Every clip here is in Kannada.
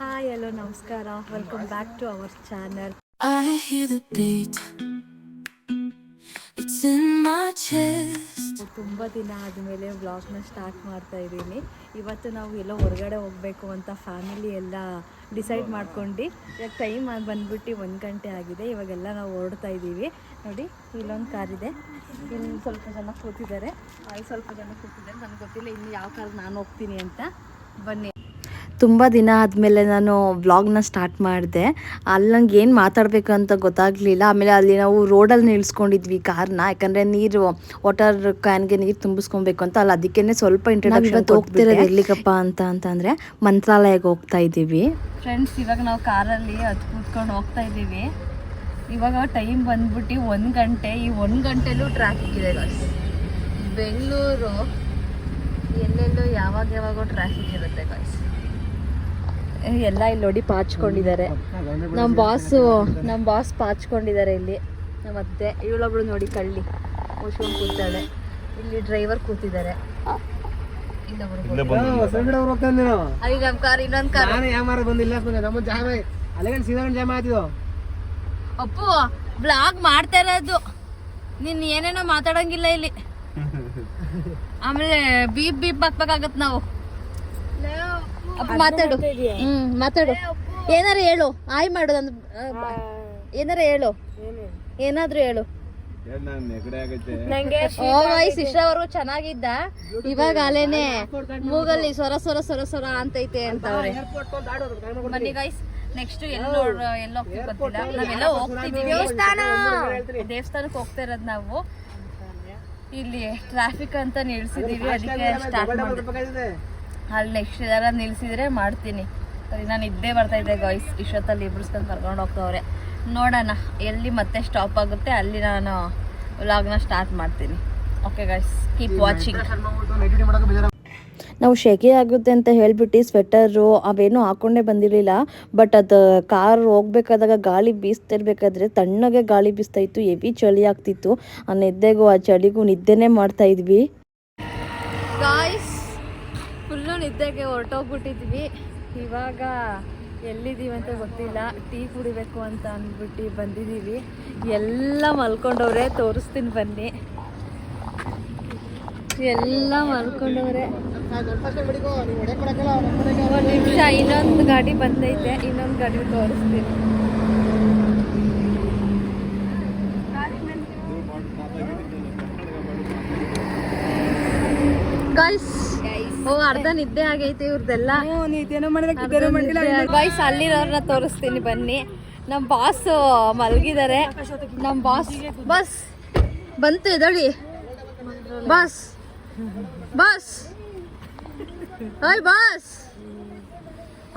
ಹಾಯ್ ಹಲೋ ನಮಸ್ಕಾರ. Welcome back to our channel I hear the beat. It's in my chest. ತುಂಬ ದಿನ ಆದಮೇಲೆ ವ್ಲಾಗ್ನ ಸ್ಟಾರ್ಟ್ ಮಾಡ್ತಾ ಇದ್ದೀನಿ. ಇವತ್ತು ನಾವು ಎಲ್ಲೋ ಹೊರಗಡೆ ಹೋಗಬೇಕು ಅಂತ ಫ್ಯಾಮಿಲಿ ಎಲ್ಲ ಡಿಸೈಡ್ ಮಾಡ್ಕೊಂಡು. ಇವಾಗ ಟೈಮ್ ಆಗಿ ಬಂದ್ಬಿಟ್ಟು ಒಂದು ಗಂಟೆ ಆಗಿದೆ. ಇವಾಗೆಲ್ಲ ನಾವು ಹೊರಡ್ತಾ ಇದ್ದೀವಿ. ನೋಡಿ ಇಲ್ಲೊಂದು ಕಾರ್ ಇದೆ. ಇಲ್ಲಿ ಸ್ವಲ್ಪ ಜನ ಕೂತಿದ್ದಾರೆ. ಅಲ್ಲಿ ಸ್ವಲ್ಪ ಜನ ಕೂತಿದ್ದಾರೆ. ನನಗೆ ಗೊತ್ತಿಲ್ಲ ಇನ್ನು ಯಾವ ಕಾರ್ ನಾನು ಹೋಗ್ತೀನಿ ಅಂತ. ಬನ್ನಿ. ತುಂಬ ದಿನ ಆದಮೇಲೆ ನಾನು ವ್ಲಾಗ್ನ ಸ್ಟಾರ್ಟ್ ಮಾಡಿದೆ. ಅಲ್ಲಿ ನಂಗೆ ಏನು ಮಾತಾಡಬೇಕು ಅಂತ ಗೊತ್ತಾಗಲಿಲ್ಲ. ಆಮೇಲೆ ಅಲ್ಲಿ ನಾವು ರೋಡಲ್ಲಿ ನಿಲ್ಸ್ಕೊಂಡಿದ್ವಿ ಕಾರ್ನ. ಯಾಕಂದರೆ ನೀರು ವಾಟರ್ ಕ್ಯಾನ್ಗೆ ನೀರು ತುಂಬಿಸ್ಕೊಬೇಕು ಅಂತ. ಅಲ್ಲಿ ಅದಕ್ಕೇ ಸ್ವಲ್ಪ ಇಂಟ್ರಡಕ್ಷನ್ ಹೋಗ್ತಿರೋದು ಎಲ್ಲಿಗಪ್ಪ ಅಂತ ಅಂತಂದರೆ ಮಂತ್ರಾಲಯಕ್ಕೆ ಹೋಗ್ತಾ ಇದ್ದೀವಿ. ಫ್ರೆಂಡ್ಸ್ ಇವಾಗ ನಾವು ಕಾರಲ್ಲಿ ಅದು ಕೂತ್ಕೊಂಡು ಹೋಗ್ತಾ ಇದ್ದೀವಿ. ಇವಾಗ ಟೈಮ್ ಬಂದ್ಬಿಟ್ಟು ಒಂದು ಗಂಟೆ. ಈ ಒಂದು ಗಂಟೆಲೂ ಟ್ರಾಫಿಕ್ ಇದೆ. ಬೆಂಗಳೂರು ಎಲ್ಲೆಲ್ಲೋ ಯಾವಾಗ ಯಾವಾಗೋ ಟ್ರಾಫಿಕ್ ಇರುತ್ತೆ ಗಾಯ್ಸ್ ಎಲ್ಲ ಇಲ್ಲಿ ನೋಡಿ ಪಾಚ್ಕೊಂಡಿದ್ದಾರೆ. ನಮ್ಮ ಬಾಸು ನಮ್ಮ ಬಾಸ್ ಪಾಚ್ಕೊಂಡಿದ್ದಾರೆ ಇಲ್ಲಿ. ನಮ್ಮ ಅತ್ತೆ ಇವಳೊಬ್ಳು ನೋಡಿ ಕಳ್ಳಿ. ಮುಚ್ಕೊಂಡು ಕೂತಾಳೆ. ಇಲ್ಲಿ ಡ್ರೈವರ್ ಕೂತಿದ್ದಾರೆ. ನಮ್ಮ ಕಾರ್ ಇನ್ನೊಂದು ಕಾರ್. ನಾನು ಯಾಮಾರ ಬಂದಿಲ್ಲ ನಮ್ಮ ಜಾಮ ಅಲ್ಲಿಗಂಡ್ ಸೀದಾ ಜಾಮ ಆಯ್ತಿದ್ದು ಅಪ್ಪು ಬ್ಲಾಗ್ ಮಾಡ್ತಾ ಇರೋದು. ನೀನ್ ಏನೇನೋ ಮಾತಾಡಂಗಿಲ್ಲ ಇಲ್ಲಿ. ಆಮೇಲೆ ಬೀಪ್ ಬೀಪ್ ಹಾಕ್ಬೇಕಾಗತ್ ನಾವು. ಅಪ್ಪ ಮಾತಾಡು. ಹ್ಮ್ ಮಾತಾಡು. ಏನಾರ ಹೇಳು ಆಯ್ ಮಾಡು ನಂದು ಏನಾರ ಹೇಳು. ಏನಾದ್ರು ಹೇಳು. ಓ ವಯಸ್ ಇಷ್ಟವರೆಗೂ ಚೆನ್ನಾಗಿದ್ದ? ಇವಾಗ ಅಲೇನೆ ಮೂಗಲ್ಲಿ ಸೊರ ಸೊರ ಸೊರ ಸೊರ ಅಂತೈತೆ ಅಂತವ್ರೆ ಬನ್ನಿ ಗಾಯ್ಸ್ ನೆಕ್ಸ್ಟ್ ಎಲ್ಲಿ ಎಲ್ಲೋ ಎಲ್ಲಿ ಹೋಗ್ತೀವಿ ಗೊತ್ತಿಲ್ಲ. ನಾವೆಲ್ಲ ಹೋಗ್ತಿದೀವಿ. ದೇವಸ್ಥಾನಕ್ಕೆ ಹೋಗ್ತಾ ಇರೋದು ನಾವು. ಇಲ್ಲಿ ಟ್ರಾಫಿಕ್ ಅಂತ ನಿಲ್ಸಿದೀವಿ ಅದಕ್ಕೆ ಸ್ಟಾರ್ಟ್ ಮಾಡಿದ್ವಿ ಅಲ್ಲಿ ನೆಕ್ಸ್ಟ್ ಯಾರ ನಿಲ್ಸಿದ್ರೆ ಮಾಡ್ತೀನಿ. ಸರಿ ನಾನು ಇದ್ದೇ ಬರ್ತಾ ಇದ್ದೆ ಗಾಯ್ಸ್ ಇಷ್ಟೊತ್ತಲ್ಲಿ ಇಬ್ಬರ್ಸ್ಕೊಂಡು ಕರ್ಕೊಂಡು ಹೋಗ್ತವ್ರೆ. ನೋಡೋಣ ಎಲ್ಲಿ ಮತ್ತೆ ಸ್ಟಾಪ್ ಆಗುತ್ತೆ ಅಲ್ಲಿ ನಾನು ವ್ಲಾಗ್ನ ಸ್ಟಾರ್ಟ್ ಮಾಡ್ತೀನಿ. ಓಕೆ ಗಾಯ್ಸ್ ಕೀಪ್ ವಾಚಿಂಗ್ ನಾವು ಶೆಕೆ ಆಗುತ್ತೆ ಅಂತ ಹೇಳ್ಬಿಟ್ಟು ಸ್ವೆಟರು ಅವೇನೂ ಹಾಕೊಂಡೇ ಬಂದಿರಲಿಲ್ಲ. ಬಟ್ ಅದು ಕಾರ್ ಹೋಗ್ಬೇಕಾದಾಗ ಗಾಳಿ ಬೀಸ್ತಿರ್ಬೇಕಾದ್ರೆ ತಣ್ಣಗೆ ಗಾಳಿ ಬೀಸ್ತಾ ಇತ್ತು ಹೆವಿ ಚಳಿ ಆಗ್ತಿತ್ತು. ಆ ನಿದ್ದೆಗೂ ಆ ಚಳಿಗೂ ನಿದ್ದೆನೇ ಮಾಡ್ತಾ ನಿದ್ದೆಗೆ ಹೊರಟೋಗ್ಬಿಟ್ಟಿದ್ವಿ. ಇವಾಗ ಎಲ್ಲಿದ್ದೀವಿ ಅಂತ ಗೊತ್ತಿಲ್ಲ. ಟೀ ಕುಡಿಬೇಕು ಅಂತ ಅಂದ್ಬಿಟ್ಟು ಬಂದಿದ್ದೀವಿ. ಎಲ್ಲ ಮಲ್ಕೊಂಡವ್ರೆ, ತೋರಿಸ್ತೀನಿ ಬನ್ನಿ. ಎಲ್ಲ ಮಲ್ಕೊಂಡವ್ರೆ. ಒಂದು ನಿಮಿಷ, ಇನ್ನೊಂದು ಗಾಡಿ ಬಂದೈತೆ. ಇನ್ನೊಂದು ಗಾಡಿ ತೋರಿಸ್ತೀನಿ. ಗೈಸ್ ಓ ಅರ್ಧ ನಿದ್ದೆ ಆಗೈತೆ ಇವ್ರದೆಲ್ಲ. ವಯಸ್ ಅಲ್ಲಿರೋರ್ನ ತೋರಿಸ್ತೀನಿ ಬನ್ನಿ. ನಮ್ಮ ಬಾಸ್ ಮಲಗಿದ್ದಾರೆ ನಮ್ಮ ಬಾಸ್ ಬಸ್ ಬಂತು ಎದಳಿ ಬಸ್ ಬಸ್ ಓಯ್ ಬಾಸ್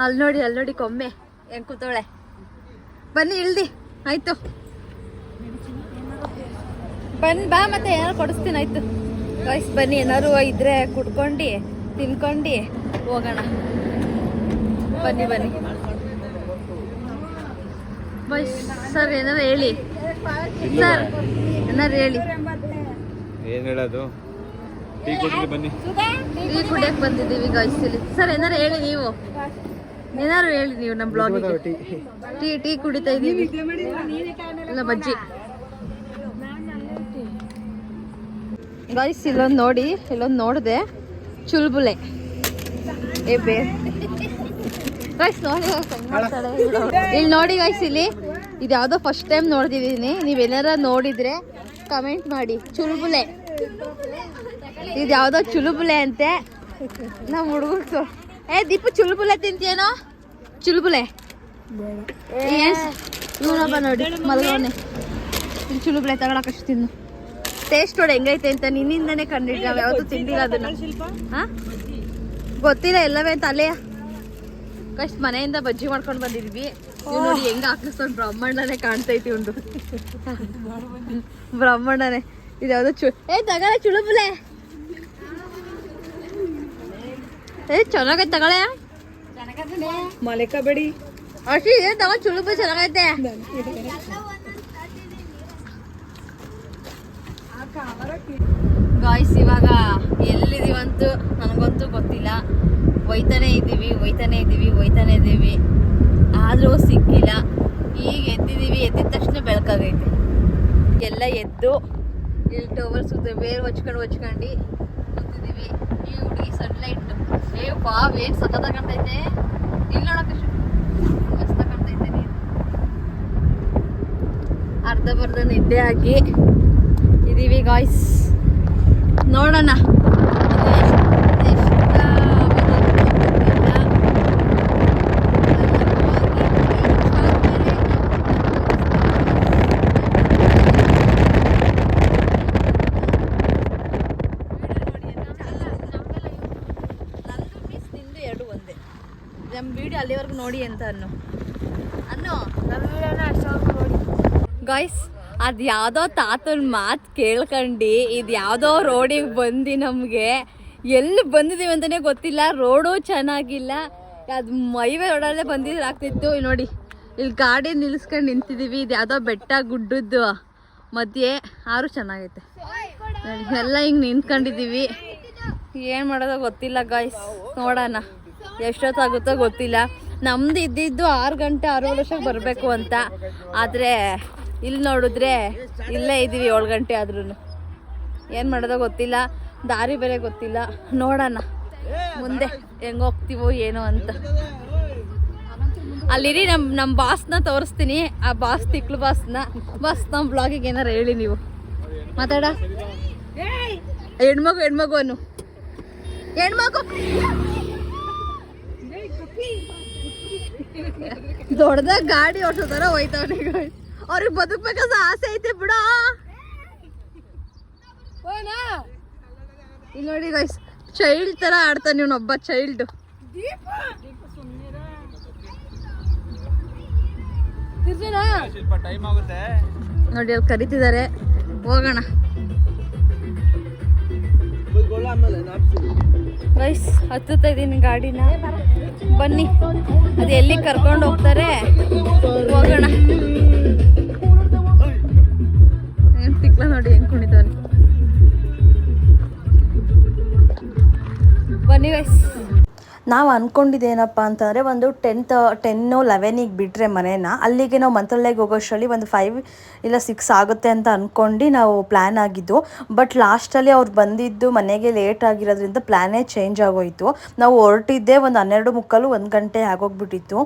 ಅಲ್ಲಿ ನೋಡಿ ಅಲ್ಲಿ ನೋಡಿ ಕೊಮ್ಮೆ. ಹೆಂಗ್ ಕೂತೋಳೆ ಬನ್ನಿ ಇಳ್ದಿ. ಆಯ್ತು. ಬನ್ ಬಾ ಮತ್ತೆ ಏನಾರು ಕೊಡಿಸ್ತೀನಿ ಆಯ್ತು. ಬಾಯ್ಸ್ ಬನ್ನಿ ಏನಾರು ಇದ್ರೆ ಕುಡ್ಕೊಂಡು. ತಿನ್ಕೊಂಡು ಹೋಗೋಣ. ಬನ್ನಿ ಬನ್ನಿ. ಬೈಸ್ ಸರ್ ಏನಾರು ಹೇಳಿ. ಸರ್ ಏನಾರು ಹೇಳಿ. ಏನ್ ಹೇಳೋದು? ಟೀ ಬನ್ನಿ. ಟೀ ಕುಡಿಯಕ್ ಬಂದಿದ್ದೀವಿ ಗೈಸ್ ಇಲ್ಲಿ. ಸರ್ ಏನಾರು ಹೇಳಿ ನೀವು. ಏನಾರು ಹೇಳಿ ನೀವು ನಮ್ಮ ಬ್ಲಾಗ್ ಟೀ ಟೀ ಕುಡಿತಾ ಇದೀವಿ ಇಲ್ಲ ಬಜ್ಜಿ. ಗಾಯ್ಸ್ ಇಲ್ಲೊಂದು ನೋಡಿ ಇಲ್ಲೊಂದು ನೋಡಿದೆ. ಚುಲ್ಬುಲೆ ನೋಡಿ ಇಲ್ಲಿ ನೋಡಿ ಗಾಯ್ಸ್ ಇಲ್ಲಿ ಇದು ಯಾವುದೋ ಫಸ್ಟ್ ಟೈಮ್ ನೋಡ್ತಿದ್ದೀನಿ. ಏನಾರ ನೋಡಿದ್ರೆ ಕಮೆಂಟ್ ಮಾಡಿ. ಚುಲ್ಬುಲೆ ಇದು ಯಾವುದೋ ಚುಲುಬುಲೆ ಅಂತೆ. ನಮ್ಮ ಹುಡುಗರು ಏ ದೀಪು ಚುಲ್ಬುಲೆ ತಿಂತೀಯೇನೋ? ಚುಲ್ಬುಲೆ ಇವನೊಬ್ಬ ನೋಡಿ ಮಲ್ಗೋನೆ. ಚುಲುಬುಲೆ ತಗೊಳಕಷ್ಟು ತಿನ್ನು. ಟೇಸ್ಟ್ ನೋಡಿ ಹೆಂಗೈತೆ ಅಂತ ನಿನ್ನಿಂದನೇ ಕಂಡಿದ್ದು ನಾವು ಯಾವತ್ತೂ ತಿಂದಿಲ್ಲ ಅದನ್ನ. ಹಾ? ಗೊತ್ತಿಲ್ಲ ಎಲ್ಲವೇ ತಲೆಯ ಕಷ್ಟ ಮನೆಯಿಂದ ಬಜ್ಜಿ ಮಾಡ್ಕೊಂಡು ಬಂದಿದ್ವಿ. ನೋಡಿ ಹೆಂಗ ಹಾಕಿಸ್ಕೊಂಡು ಬ್ರಹ್ಮಣ್ಣನೇ ಕಾಣ್ತೈತಿ ಒಂದು. ಬ್ರಾಹ್ಮಣನೆ ಇದ್ಯಾವ್ದು ಚು ಏ ತಗಳ ಚುಳುಬುಲೆ. ಏ ಚೆನ್ನಾಗೈತೆ ತಗಳ ಮಲೆಕಬೇಡಿ ಅಷ್ಟೇ ತಗೋ ಚುಳುಬು ಚೆನ್ನಾಗೈತೆ. ಗಾಯ್ಸ್ ಇವಾಗ ಎಲ್ಲಿದೀವಂತೂ ನನಗಂತೂ ಗೊತ್ತಿಲ್ಲ. ಒಯ್ತಾನೆ ಇದ್ದೀವಿ ಒಯ್ತಾನೆ ಇದ್ದೀವಿ ಒಯ್ತಾನೆ ಇದ್ದೀವಿ. ಆದರೂ ಸಿಕ್ಕಿಲ್ಲ. ಈಗ ಎದ್ದಿದ್ದೀವಿ, ಎದ್ದಿದ ತಕ್ಷಣ ಬೆಳಕಾಗೈತೆ. ಎಲ್ಲ ಎದ್ದು ಇಲ್ಲಿ ಟವರ್ಸ್ ಬೇರೆ ಹೊಚ್ಕೊಂಡು ಹೊಚ್ಕೊಂಡು ಕೂತಿದ್ದೀವಿ. ಈ ಹುಡುಗಿ ಸನ್ಲೈಟ್ ಏ ಬಾವ್ ಏನು ಸಖತ್ತ ಕಾಣ್ತೈತೆ? ಇಲ್ಲಿ ನೋಡೋಕೆ ಮಸ್ತ ಕಾಣ್ತೈತೆ ನೀನು. ಅರ್ಧ ಬರ್ಧ ನಿದ್ದೆ ಆಗಿ ಇದೀವಿ ಗಾಯ್ಸ್ ನೋಡೋಣ. ನಮ್ಮ ವಿಡಿಯೋ ಅಲ್ಲಿವರೆಗೂ ನೋಡಿ ಅಂತ ಅನ್ನು ಅನ್ನು ಗಾಯ್ಸ್ ಅದು ಯಾವುದೋ ತಾತನ ಮಾತು ಕೇಳ್ಕೊಂಡು, ಇದು ಯಾವುದೋ ರೋಡಿಗೆ ಬಂದು ನಮಗೆ. ಎಲ್ಲಿ ಬಂದಿದ್ದೀವಿ ಅಂತಲೇ ಗೊತ್ತಿಲ್ಲ, ರೋಡು ಚೆನ್ನಾಗಿಲ್ಲ. ಅದು ಮೈವೇ ರೋಡಲ್ಲೇ ಬಂದಿದ್ರೆ ಆಗ್ತಿತ್ತು. ನೋಡಿ ಇಲ್ಲಿ ಗಾಡಿ ನಿಲ್ಸ್ಕೊಂಡು ನಿಂತಿದ್ದೀವಿ ಇದು ಯಾವುದೋ ಬೆಟ್ಟ ಗುಡ್ಡದ್ದು. ಮಧ್ಯೆ ಆರು ಚೆನ್ನಾಗೈತೆ. ಎಲ್ಲ ಹಿಂಗೆ ನಿಂತ್ಕೊಂಡಿದ್ದೀವಿ ಏನು ಮಾಡೋದೋ ಗೊತ್ತಿಲ್ಲ ಗಾಯ್ಸ್ ನೋಡೋಣ. ಎಷ್ಟೊತ್ತಾಗುತ್ತೋ ಗೊತ್ತಿಲ್ಲ. ನಮ್ದು ಇದ್ದಿದ್ದು ಆರು ಗಂಟೆ ಆರು ವರ್ಷಕ್ಕೆ ಬರಬೇಕು ಅಂತ. ಆದರೆ ಇಲ್ಲಿ ನೋಡಿದ್ರೆ ಇಲ್ಲೇ ಇದ್ದೀವಿ ಏಳು ಗಂಟೆ ಆದ್ರೂ ಏನು ಮಾಡೋದೋ ಗೊತ್ತಿಲ್ಲ, ದಾರಿ ಬೇರೆ ಗೊತ್ತಿಲ್ಲ. ನೋಡೋಣ. ಮುಂದೆ ಹೆಂಗೆ ಹೋಗ್ತೀವೋ ಏನೋ ಅಂತ. ಅಲ್ಲಿರಿ ನಮ್ಮ ನಮ್ಮ ಬಾಸ್ನ ತೋರಿಸ್ತೀನಿ. ಆ ಬಾಸ್, ತಿಕ್ಳು ಬಾಸ್ನ. ಬಾಸ್ ನಮ್ಮ ಬ್ಲಾಗಿಗೆ ಏನಾರು ಹೇಳಿ ನೀವು. ಮಾತಾಡ. ಹೆಣ್ಮಗು ಹೆಣ್ಮಗು ಅನ್ನು ಹೆಣ್ಮಗು. ದೊಡ್ಡದಾಗ ಗಾಡಿ ಓಡಿಸೋದಾರ ಹೋಯ್ತವನಿಗೆ ಅವ್ರಿಗೆ ಬದುಕ್ಬೇಕಂತ ಆಸೆ ಐತೆ ಬಿಡ. ಇಲ್ಲಿ ನೋಡಿ ಗೈಸ್ ಚೈಲ್ಡ್ ತರ ಆಡ್ತಾನೆ ಇವನೊಬ್ಬ ಚೈಲ್ಡ್ ನೋಡಿ ಅಲ್ಲಿ ಕರಿತಿದ್ದಾರೆ. ಹೋಗೋಣ. ಗೈಸ್ ಹತ್ತುತ್ತಾ ಇದ್ದೀನಿ ಗಾಡಿನ. ಬನ್ನಿ. ಅದು ಎಲ್ಲಿ ಕರ್ಕೊಂಡು ಹೋಗ್ತಾರೆ? ಹೋಗೋಣ. ತಿಕ್ಲ ನೋಡಿ ಹೆಂಗ್ ಕುಣಿತಾನೆ ಬನ್ನಿ ಗೈಸ್ ನಾವು ಅಂದ್ಕೊಂಡಿದ್ದೇನಪ್ಪ ಅಂತಂದರೆ ಒಂದು ಟೆಂತ್ ಟೆನ್ನು ಲೆವೆನಿಗೆ ಬಿಟ್ಟರೆ ಮನೇನ, ಅಲ್ಲಿಗೆ ನಾವು ಮಂತ್ರಾಲಯಕ್ಕೆ ಹೋಗೋಷ್ಟರಲ್ಲಿ ಒಂದು ಫೈವ್ ಇಲ್ಲ ಸಿಕ್ಸ್ ಆಗುತ್ತೆ ಅಂತ ಅಂದ್ಕೊಂಡು ನಾವು ಪ್ಲ್ಯಾನ್ ಆಗಿದ್ದು. ಬಟ್ ಲಾಸ್ಟಲ್ಲಿ ಅವ್ರು ಬಂದಿದ್ದು ಮನೆಗೆ ಲೇಟ್ ಆಗಿರೋದ್ರಿಂದ ಪ್ಲ್ಯಾನೇ ಚೇಂಜ್ ಆಗೋಯಿತು. ನಾವು ಹೊರಟಿದ್ದೆ ಒಂದು ಹನ್ನೆರಡು ಮುಕ್ಕಾಲು ಒಂದು ಗಂಟೆ ಆಗೋಗ್ಬಿಟ್ಟಿತ್ತು.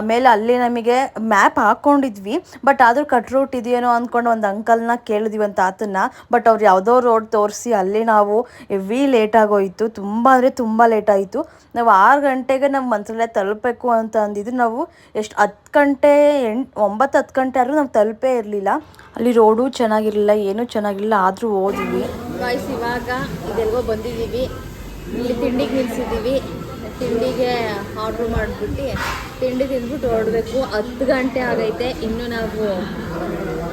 ಆಮೇಲೆ ಅಲ್ಲಿ ನಮಗೆ ಮ್ಯಾಪ್ ಹಾಕ್ಕೊಂಡಿದ್ವಿ ಬಟ್ ಆದರೂ ಕಟ್ ರೂಟ್ ಇದೆಯೇನೋ ಅಂದ್ಕೊಂಡು ಒಂದು ಅಂಕಲ್ನ ಕೇಳಿದ್ವಿ, ಒಂದು ತಾತನ್ನ. ಬಟ್ ಅವ್ರು ಯಾವುದೋ ರೋಡ್ ತೋರಿಸಿ ಅಲ್ಲಿ ನಾವು ಹೆವಿ ಲೇಟ್ ಆಗೋಯಿತು. ತುಂಬ ಅಂದರೆ ತುಂಬ ಲೇಟ್ ಆಯಿತು. ನಾವು ಆರು ಗಂಟೆಗೆ ನಾವು ಮಂತ್ರಾಲಯ ತಲುಪಬೇಕು ಅಂತ ಅಂದಿದ್ದು ನಾವು ಎಷ್ಟು ಹತ್ತು ಗಂಟೆ, ಎಂಟು, ಒಂಬತ್ತು ಹತ್ತು ಗಂಟೆ ಆದರೂ ನಾವು ತಲುಪೇ ಇರಲಿಲ್ಲ. ಅಲ್ಲಿ ರೋಡು ಚೆನ್ನಾಗಿರಲಿಲ್ಲ, ಏನೂ ಚೆನ್ನಾಗಿರಲಿಲ್ಲ, ಆದರೂ ಹೋದ್ವಿ ವಾಯ್ಸ್ ಇವಾಗ ಇದೆಲ್ಗೋ ಬಂದಿದ್ದೀವಿ. ಇಲ್ಲಿ ತಿಂಡಿಗೆ ನಿಲ್ಸಿದ್ದೀವಿ. ತಿಂಡಿಗೆ ಆರ್ಡ್ರ್ ಮಾಡಿಬಿಟ್ಟು ತಿಂಡಿ ತಿಂದ್ಬಿಟ್ಟು ಹೊರಡಬೇಕು. ಹತ್ತು ಗಂಟೆ ಆಗೈತೆ. ಇನ್ನು ನಾವು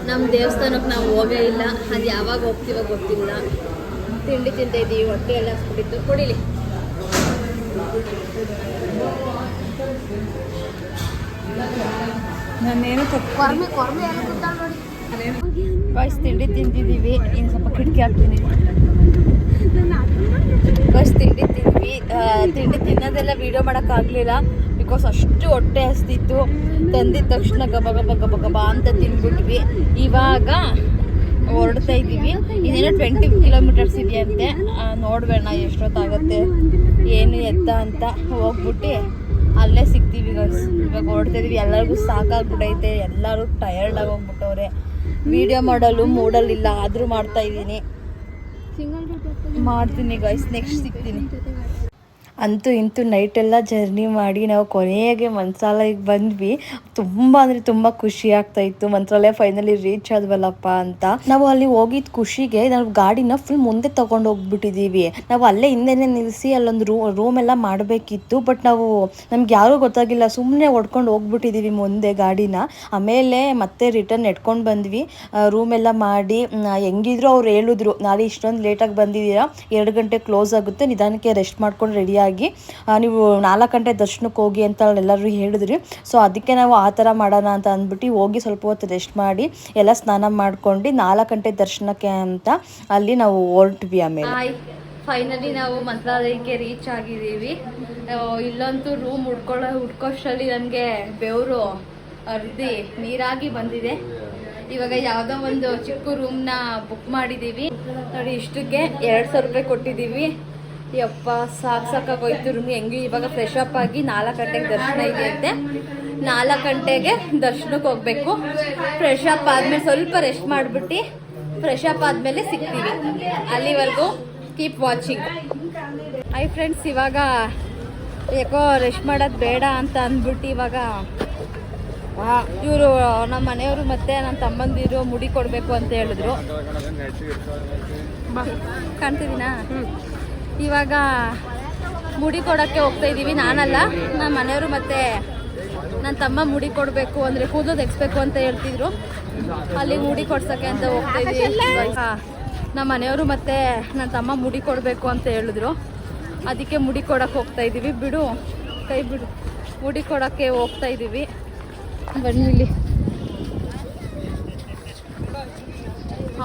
ನಮ್ಮ ದೇವಸ್ಥಾನಕ್ಕೆ ನಾವು ಹೋಗೇ ಇಲ್ಲ. ಅದು ಯಾವಾಗ ಹೋಗ್ತೀವೋ ಗೊತ್ತಿಲ್ಲ. ತಿಂಡಿ ತಿಂತಾ ಇದ್ದೀವಿ ಹೊಟ್ಟೆ ಎಲ್ಲ ಹಾಕ್ಬಿಟ್ಟಿತ್ತು ಕೊಡಿಲಿ. ನಾನೇನು ಕೊರ್ಮೆ ಕೊರ್ಮೆ ಎಲ್ಲ ಗೊತ್ತಾಳ ನೋಡಿ. ಬಾಯ್ಸ್ ತಿಂಡಿ ತಿಂದಿದ್ದೀವಿ ಇನ್ನು ಸ್ವಲ್ಪ ಕಿಟಕಿ ಹಾಕ್ತೀನಿ ಬಾಯ್ಸ್ ತಿಂಡಿ ತಿಂದ್ವಿ. ತಿಂಡಿ ತಿನ್ನೋದೆಲ್ಲ ವೀಡಿಯೋ ಮಾಡೋಕ್ಕಾಗಲಿಲ್ಲ ಬಿಕಾಸ್ ಅಷ್ಟು ಹೊಟ್ಟೆ ಹಸ್ತಿತ್ತು. ತಂದಿದ ತಕ್ಷಣ ಗಬ ಗಬ ಗಬ ಗಬ ಅಂತ ತಿಂದ್ಬಿಟ್ವಿ. ಇವಾಗ ಹೊರಡ್ತಾ ಇದ್ದೀವಿ. ಇನ್ನೇನೋ ಟ್ವೆಂಟಿ ಕಿಲೋಮೀಟರ್ಸ್ ಇದೆಯಂತೆ. ನೋಡಬೇಡ ನೋಡ್ಬೇಡ ಎಷ್ಟೊತ್ತಾಗುತ್ತೆ. ಏನು ಎತ್ತ ಅಂತ ಹೋಗ್ಬಿಟ್ಟು ಅಲ್ಲೇ ಸಿಗ್ತೀವಿ ಗೈಸ್ ಇವಾಗ ಓಡ್ತಿದೀವಿ ಇದೀವಿ. ಎಲ್ಲರಿಗೂ ಸಾಕಾಗ್ಬಿಟ್ಟೈತೆ ಎಲ್ಲರೂ ಟಯರ್ಡ್ ಹೋಗ್ಬಿಟ್ಟವ್ರೆ. ವಿಡಿಯೋ ಮಾಡಲು ಮೂಡಲಿಲ್ಲ. ಆದರೂ ಮಾಡ್ತಾ ಇದ್ದೀನಿ. ಮಾಡ್ತೀನಿ ಗೈಸ್ ನೆಕ್ಸ್ಟ್ ಸಿಗ್ತೀನಿ. ಅಂತೂ ಇಂತೂ ನೈಟೆಲ್ಲ ಜರ್ನಿ ಮಾಡಿ ನಾವು ಕೊನೆಗೆ ಮಂತ್ರಾಲಯಕ್ಕೆ ಬಂದ್ವಿ. ತುಂಬ ಅಂದರೆ ತುಂಬ ಖುಷಿ ಆಗ್ತಾ ಇತ್ತು. ಮಂತ್ರಾಲಯ ಫೈನಲಿ ರೀಚ್ ಆದ್ವಲ್ಲಪ್ಪ ಅಂತ. ನಾವು ಅಲ್ಲಿ ಹೋಗಿದ್ದ ಖುಷಿಗೆ ನಾವು ಗಾಡಿನ ಫುಲ್ ಮುಂದೆ ತಗೊಂಡು ಹೋಗ್ಬಿಟ್ಟಿದ್ದೀವಿ ನಾವು ಅಲ್ಲೇ ಹಿಂದೆನೆ ನಿಲ್ಲಿಸಿ ಅಲ್ಲೊಂದು ರೂ ರೂಮ್ ಎಲ್ಲ ಮಾಡಬೇಕಿತ್ತು. ಬಟ್ ನಾವು ನಮ್ಗೆ ಯಾರೂ ಗೊತ್ತಾಗಿಲ್ಲ. ಸುಮ್ಮನೆ ಹೊಡ್ಕೊಂಡು ಹೋಗ್ಬಿಟ್ಟಿದ್ದೀವಿ ಮುಂದೆ ಗಾಡಿನ. ಆಮೇಲೆ ಮತ್ತೆ ರಿಟರ್ನ್ ಎಟ್ಕೊಂಡು ಬಂದ್ವಿ. ರೂಮ್ ಎಲ್ಲ ಮಾಡಿ ಹೆಂಗಿದ್ರು ಅವ್ರು ಹೇಳಿದ್ರು, ನಾಳೆ ಇಷ್ಟೊಂದು ಲೇಟಾಗಿ ಬಂದಿದ್ದೀರಾ, ಎರಡು ಗಂಟೆ ಕ್ಲೋಸ್ ಆಗುತ್ತೆ, ನಿಧಾನಕ್ಕೆ ರೆಸ್ಟ್ ಮಾಡ್ಕೊಂಡು ರೆಡಿಯಾಗಿ ನೀವು ನಾಲ್ಕು ಗಂಟೆ ದರ್ಶನಕ್ಕೆ ಹೋಗಿ ಅಂತ ಎಲ್ಲರೂ ಹೇಳಿದ್ರಿ. ಸೊ, ಅದಕ್ಕೆ ನಾವು ಆ ಥರ ಮಾಡೋಣ ಅಂತ ಅಂದ್ಬಿಟ್ಟು ಹೋಗಿ ಸ್ವಲ್ಪ ಹೊತ್ತು ರೆಸ್ಟ್ ಮಾಡಿ, ಎಲ್ಲ ಸ್ನಾನ ಮಾಡ್ಕೊಂಡು ನಾಲ್ಕು ಗಂಟೆ ದರ್ಶನಕ್ಕೆ ಅಂತ ಅಲ್ಲಿ ನಾವು ಹೊರಟ್ವಿ ಆಮೇಲೆ. ಫೈನಲಿ ನಾವು ಮಂತ್ರಾಲಯಕ್ಕೆ ರೀಚ್ ಆಗಿದ್ದೀವಿ. ಇಲ್ಲಂತೂ ರೂಮ್ ಹುಡ್ಕೊಳ್ಳೋ ಹುಡ್ಕೋಷ್ಟರಲ್ಲಿ ನನಗೆ ಬೆವರು ಅರ್ದಿ ನೀರಾಗಿ ಬಂದಿದೆ. ಇವಾಗ ಯಾವುದೋ ಒಂದು ಚಿಕ್ಕ ರೂಮ್ನ ಬುಕ್ ಮಾಡಿದ್ದೀವಿ. ನೋಡಿ, ಇಷ್ಟಕ್ಕೆ ಎರಡು ಸಾವಿರ ರೂಪಾಯಿ ಕೊಟ್ಟಿದ್ದೀವಿ. ಯಪ್ಪ, ಸಾಕು ಸಾಕಾಗೋಯ್ತು ರೂಮ್ ಹೆಂಗೆ ಇವಾಗ ಫ್ರೆಶ್ ಅಪ್ ಆಗಿ ನಾಲ್ಕು ಗಂಟೆಗೆ ದರ್ಶನ ಇದೆ ಅಂತೆ. ನಾಲ್ಕು ಗಂಟೆಗೆ ದರ್ಶನಕ್ಕೆ ಹೋಗ್ಬೇಕು. ಫ್ರೆಶ್ ಅಪ್ ಆದಮೇಲೆ ಸ್ವಲ್ಪ ರೆಸ್ಟ್ ಮಾಡಿಬಿಟ್ಟು ಫ್ರೆಶ್ ಅಪ್ ಆದಮೇಲೆ ಸಿಗ್ತೀವಿ. ಅಲ್ಲಿವರೆಗೂ ಕೀಪ್ ವಾಚಿಂಗ್ ಐ ಫ್ರೆಂಡ್ಸ್ ಇವಾಗ ಯಾಕೋ ರೆಸ್ಟ್ ಮಾಡೋದು ಬೇಡ ಅಂತ ಅಂದ್ಬಿಟ್ಟು ಇವಾಗ ಇವರು ನಮ್ಮ ಮನೆಯವರು ಮತ್ತೆ ನನ್ನ ತಮ್ಮಂದಿರು ಮುಡಿ ಕೊಡಬೇಕು ಅಂತ ಹೇಳಿದ್ರು. ಕಾಣ್ತಿದ್ದೀನಾ? ಇವಾಗ ಮುಡಿ ಕೊಡೋಕ್ಕೆ ಹೋಗ್ತಾ ಇದ್ದೀವಿ ನಾನಲ್ಲ, ನಮ್ಮ ಮನೆಯವರು ಮತ್ತೆ ನನ್ನ ತಮ್ಮ ಮುಡಿ ಕೊಡಬೇಕು ಅಂದರೆ ಕೂದಲು ತೆಗಿಸ್ಬೇಕು ಅಂತ ಹೇಳ್ತಿದ್ರು. ಅಲ್ಲಿ ಮುಡಿ ಕೊಡ್ಸೋಕ್ಕೆ ಅಂತ ಹೋಗ್ತಾ ಇದ್ದೀವಿ ನಮ್ಮ ಮನೆಯವರು ಮತ್ತೆ ನನ್ನ ತಮ್ಮ ಮುಡಿ ಕೊಡಬೇಕು ಅಂತ ಹೇಳಿದ್ರು. ಅದಕ್ಕೆ ಮುಡಿ ಕೊಡೋಕ್ಕೆ ಹೋಗ್ತಾ ಇದ್ದೀವಿ ಬಿಡು, ಕೈ ಬಿಡು. ಮುಡಿ ಕೊಡೋಕ್ಕೆ ಹೋಗ್ತಾ ಇದ್ದೀವಿ ಬನ್ನಿ ಇಲ್ಲಿ.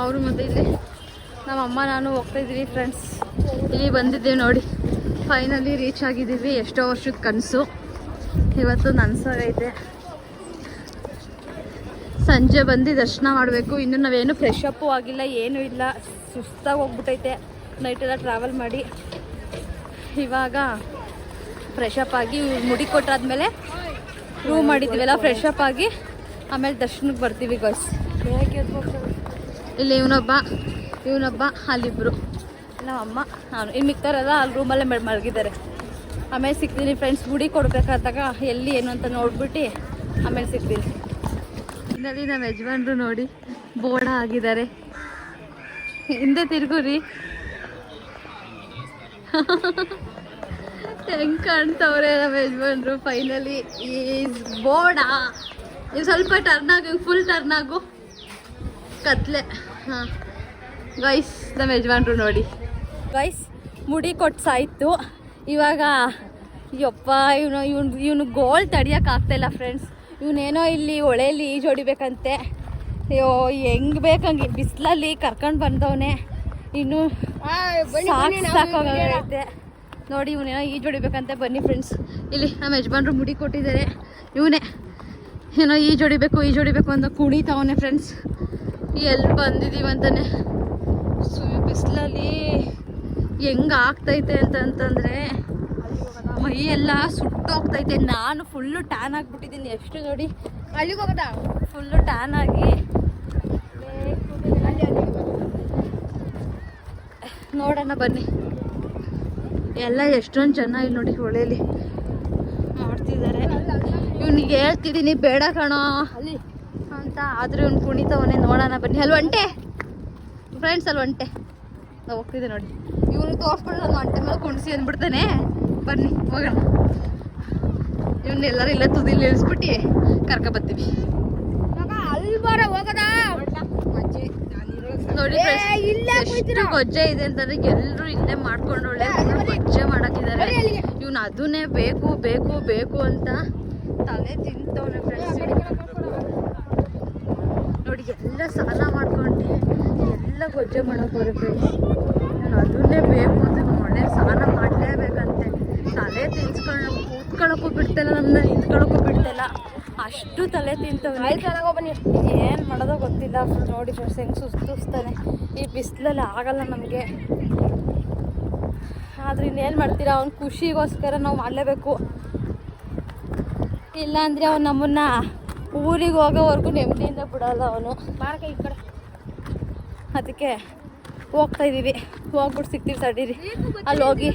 ಅವರು ಮತ್ತೆ ಇಲ್ಲಿ ನಮ್ಮ ಅಮ್ಮ ನಾನು ಹೋಗ್ತಾ ಇದ್ದೀವಿ ಫ್ರೆಂಡ್ಸ್ ಇಲ್ಲಿ ಬಂದಿದ್ದೀವಿ ನೋಡಿ. ಫೈನಲಿ ರೀಚ್ ಆಗಿದ್ದೀವಿ. ಎಷ್ಟೋ ವರ್ಷದ ಕನಸು. ಇವತ್ತು ನನಸಾಗೈತೆ ಸಂಜೆ ಬಂದು ದರ್ಶನ ಮಾಡಬೇಕು. ಇನ್ನು ನಾವೇನು ಫ್ರೆಶ್ ಅಪ್ಪು ಆಗಿಲ್ಲ ಏನೂ ಇಲ್ಲ. ಸುಸ್ತಾಗಿ ಹೋಗ್ಬಿಟ್ಟೈತೆ ನೈಟೆಲ್ಲ ಟ್ರಾವೆಲ್ ಮಾಡಿ. ಇವಾಗ ಫ್ರೆಶ್ ಅಪ್ ಆಗಿ ಮುಡಿ ಕೊಟ್ಟಾದ್ಮೇಲೆ ರೂಮ್ ಮಾಡಿದ್ದೀವಲ್ಲ ಫ್ರೆಶ್ ಅಪ್ ಆಗಿ. ಆಮೇಲೆ ದರ್ಶನಕ್ಕೆ ಬರ್ತೀವಿ ಗಸ್ ಇಲ್ಲಿ ಇವನೊಬ್ಬ ಇವನೊಬ್ಬ, ಅಲ್ಲಿಬ್ರು. ನಮ್ಮ ಅಮ್ಮ ನಾನು. ಇನ್ನು ಮಿಕ್ತಾರಲ್ಲ ಅಲ್ಲಿ ರೂಮಲ್ಲೇ ಮೆಡ್ ಮಲಗಿದ್ದಾರೆ. ಆಮೇಲೆ ಸಿಗ್ತೀನಿ ಫ್ರೆಂಡ್ಸ್ ಗುಡಿ ಕೊಡ್ಬೇಕಾದಾಗ ಎಲ್ಲಿ, ಏನು ಅಂತ ನೋಡ್ಬಿಟ್ಟು ಆಮೇಲೆ ಸಿಗ್ತೀನಿ. ಇನ್ನಲ್ಲಿ ನಮ್ಮ ಯಜಮಾನ್ರು ನೋಡಿ, ಬೋಡ ಆಗಿದ್ದಾರೆ. ಹಿಂದೆ ತಿರುಗುರಿ. ಹೆಂಗ್ ಕಾಣ್ತವ್ರೆ ನಮ್ಮ ಯಜಮಾನ್ರು ಫೈನಲಿ ಈಸ್ ಬೋಡ. ಇದು ಸ್ವಲ್ಪ ಟರ್ನ್ ಆಗು ಫುಲ್ ಟರ್ನ್ ಆಗು. ಕತ್ಲೆ. ಹಾಂ. ಗೈಸ್ ನಮ್ಮ ಯಜಮಾನ್ರು ನೋಡಿ. ಗೈಸ್ ಮುಡಿ ಕೊಟ್ಟು ಸಾಯ್ತು ಇವಾಗ ಯಪ್ಪ ಇವನು ಇವನು ಇವನು ಗೋಲ್ ತಡಿಯೋಕ್ಕಾಗ್ತಾಯಿಲ್ಲ ಫ್ರೆಂಡ್ಸ್ ಇವನೇನೋ ಇಲ್ಲಿ ಹೊಳೆಯಲ್ಲಿ ಈಜು ಹೊಡಿಬೇಕಂತೆ. ಅಯ್ಯೋ ಹೆಂಗ್ ಬೇಕಂಗೆ. ಬಿಸಿಲಲ್ಲಿ ಕರ್ಕೊಂಡು ಬಂದವನೇ. ಇನ್ನು ಸಾಕು ಸಾಕಾಗೈತೆ ನೋಡಿ ಇವನೇನೋ ಈಜು ಹೊಡಿಬೇಕಂತೆ. ಬನ್ನಿ ಫ್ರೆಂಡ್ಸ್ ಇಲ್ಲಿ ನಮ್ಮ ಯಜಮಾನ್ರು ಮುಡಿ ಕೊಟ್ಟಿದ್ದಾರೆ. ಇವನೇ ಏನೋ ಈಜು ಹೊಡಿಬೇಕು ಈಜು ಹೊಡಿಬೇಕು ಅಂತ ಕುಣಿತಾವನೆ ಫ್ರೆಂಡ್ಸ್ ಎಲ್ಲಿ ಬಂದಿದ್ದೀವಿ ಅಂತಾನೆ. ಬಿಸಿಲಲ್ಲಿ ಹೆಂಗೆ ಆಗ್ತೈತೆ ಅಂತಂತಂದರೆ ಮೈ ಎಲ್ಲ ಸುಟ್ಟೋಗ್ತೈತೆ. ನಾನು ಫುಲ್ಲು ಟ್ಯಾನ್ ಆಗಿಬಿಟ್ಟಿದ್ದೀನಿ. ಎಷ್ಟು ನೋಡಿ? ಅಲ್ಲಿಗೆ ಹೋಗದ? ಫುಲ್ಲು ಟ್ಯಾನ್ ಆಗಿ. ನೋಡೋಣ ಬನ್ನಿ. ಎಲ್ಲ ಎಷ್ಟೊಂದು ಚೆನ್ನಾಗಿ ಇಲ್ಲಿ ನೋಡಿ ಹೊಳೆಯಲ್ಲಿ ಮಾಡ್ತಿದ್ದಾರೆ. ಇವನಿಗೆ ಹೇಳ್ತಿದ್ದೀನಿ ಬೇಡ ಕಣೋ. ಅಂತ. ಆದ್ರೆ ಇವ್ನು ಕುಣಿತವನೇ ನೋಡೋಣ ಬನ್ನಿ. ಅಲ್ಲಿ ಒಂಟೆ ಫ್ರೆಂಡ್ಸ್ ಅಲ್ಲಿ ಒಂಟೆ ಹೋಗ್ತಿದ್ದೆ ನೋಡಿ. ಇವನು ತೋರ್ಸ್ಕೊಂಡು ನಾನು ಒಂಟೆ ಮೇಲೆ ಕುಣಿಸಿ ಅಂದ್ಬಿಡ್ತಾನೆ. ಬನ್ನಿ ಹೋಗೋಣ. ಇವನ್ನೆಲ್ಲರೂ ಇಲ್ಲ ತುದಿಲಿ ಇಳಿಸ್ಬಿಟ್ಟು ಕರ್ಕೊ ಬರ್ತೀವಿ. ನೋಡಿ ಎಷ್ಟು ಗೊಜ್ಜೆ ಇದೆ ಅಂತಂದ್ರೆ ಎಲ್ಲರೂ ಇಲ್ಲೇ ಮಾಡ್ಕೊಂಡು ಒಳ್ಳೆ ಗೊಜ್ಜೆ ಮಾಡಾಕಿದ್ದಾರೆ ಇವ್ನು ಅದನ್ನೇ ಬೇಕು ಬೇಕು ಬೇಕು ಅಂತ ತಲೆ ತಿಂತವನೆ ಫ್ರೆಂಡ್ಸ್ ನೋಡಿ ಎಲ್ಲ ಸ್ನಾನ ಮಾಡ್ಕೊಂಡು ಎಲ್ಲ ಗೊಜ್ಜೆ ಮಾಡೋಕೆ ಫ್ರೆಂಡ್ಸ್ ನಾನು ಅದನ್ನೇ ಬೇಕು ಅಂತ ಒಳ್ಳೆ ಸ್ನಾನ ಮಾಡಲೇಬೇಕಂತೆ. ತಲೆ ತಿನ್ಸ್ಕೊಂಡು ಕೂತ್ಕೊಳ್ಳೋಕ್ಕೂ ಬಿಡ್ತಿಲ್ಲ ನಮ್ಮನ್ನ ನಿಂತ್ಕೊಳ್ಳೋಕ್ಕೂ ಬಿಡ್ತಿಲ್ಲ. ಅಷ್ಟು ತಲೆ ತಿಂತವನೆ. ಏನು ಮಾಡೋದೋ ಗೊತ್ತಿಲ್ಲ. ನೋಡಿ ಫ್ರೆಂಡ್ಸ್ ಹೆಂಗೆ ಸುಸ್ತಾನೆ ಈ ಬಿಸಿಲಲ್ಲಿ ಆಗಲ್ಲ ನಮಗೆ. ಆದ್ರೆ ಇನ್ನೇನು ಮಾಡ್ತೀರಾ? ಅವ್ನ ಖುಷಿಗೋಸ್ಕರ ನಾವು ಮಾಡಲೇಬೇಕು. ಇಲ್ಲ ಅಂದರೆ ಅವ್ನು ನಮ್ಮನ್ನ ಊರಿಗೆ ಹೋಗೋವರೆಗೂ ನೆಮ್ಮದಿಯಿಂದ ಬಿಡೋಲ್ಲ ಅವನು. ಈ ಕಡೆ. ಅದಕ್ಕೆ ಹೋಗ್ತಾ ಇದ್ದೀವಿ ಹೋಗ್ಬಿಟ್ಟು ಸಿಗ್ತೀವಿ ತಡೀರಿ ಅಲ್ಲಿ ಹೋಗಿ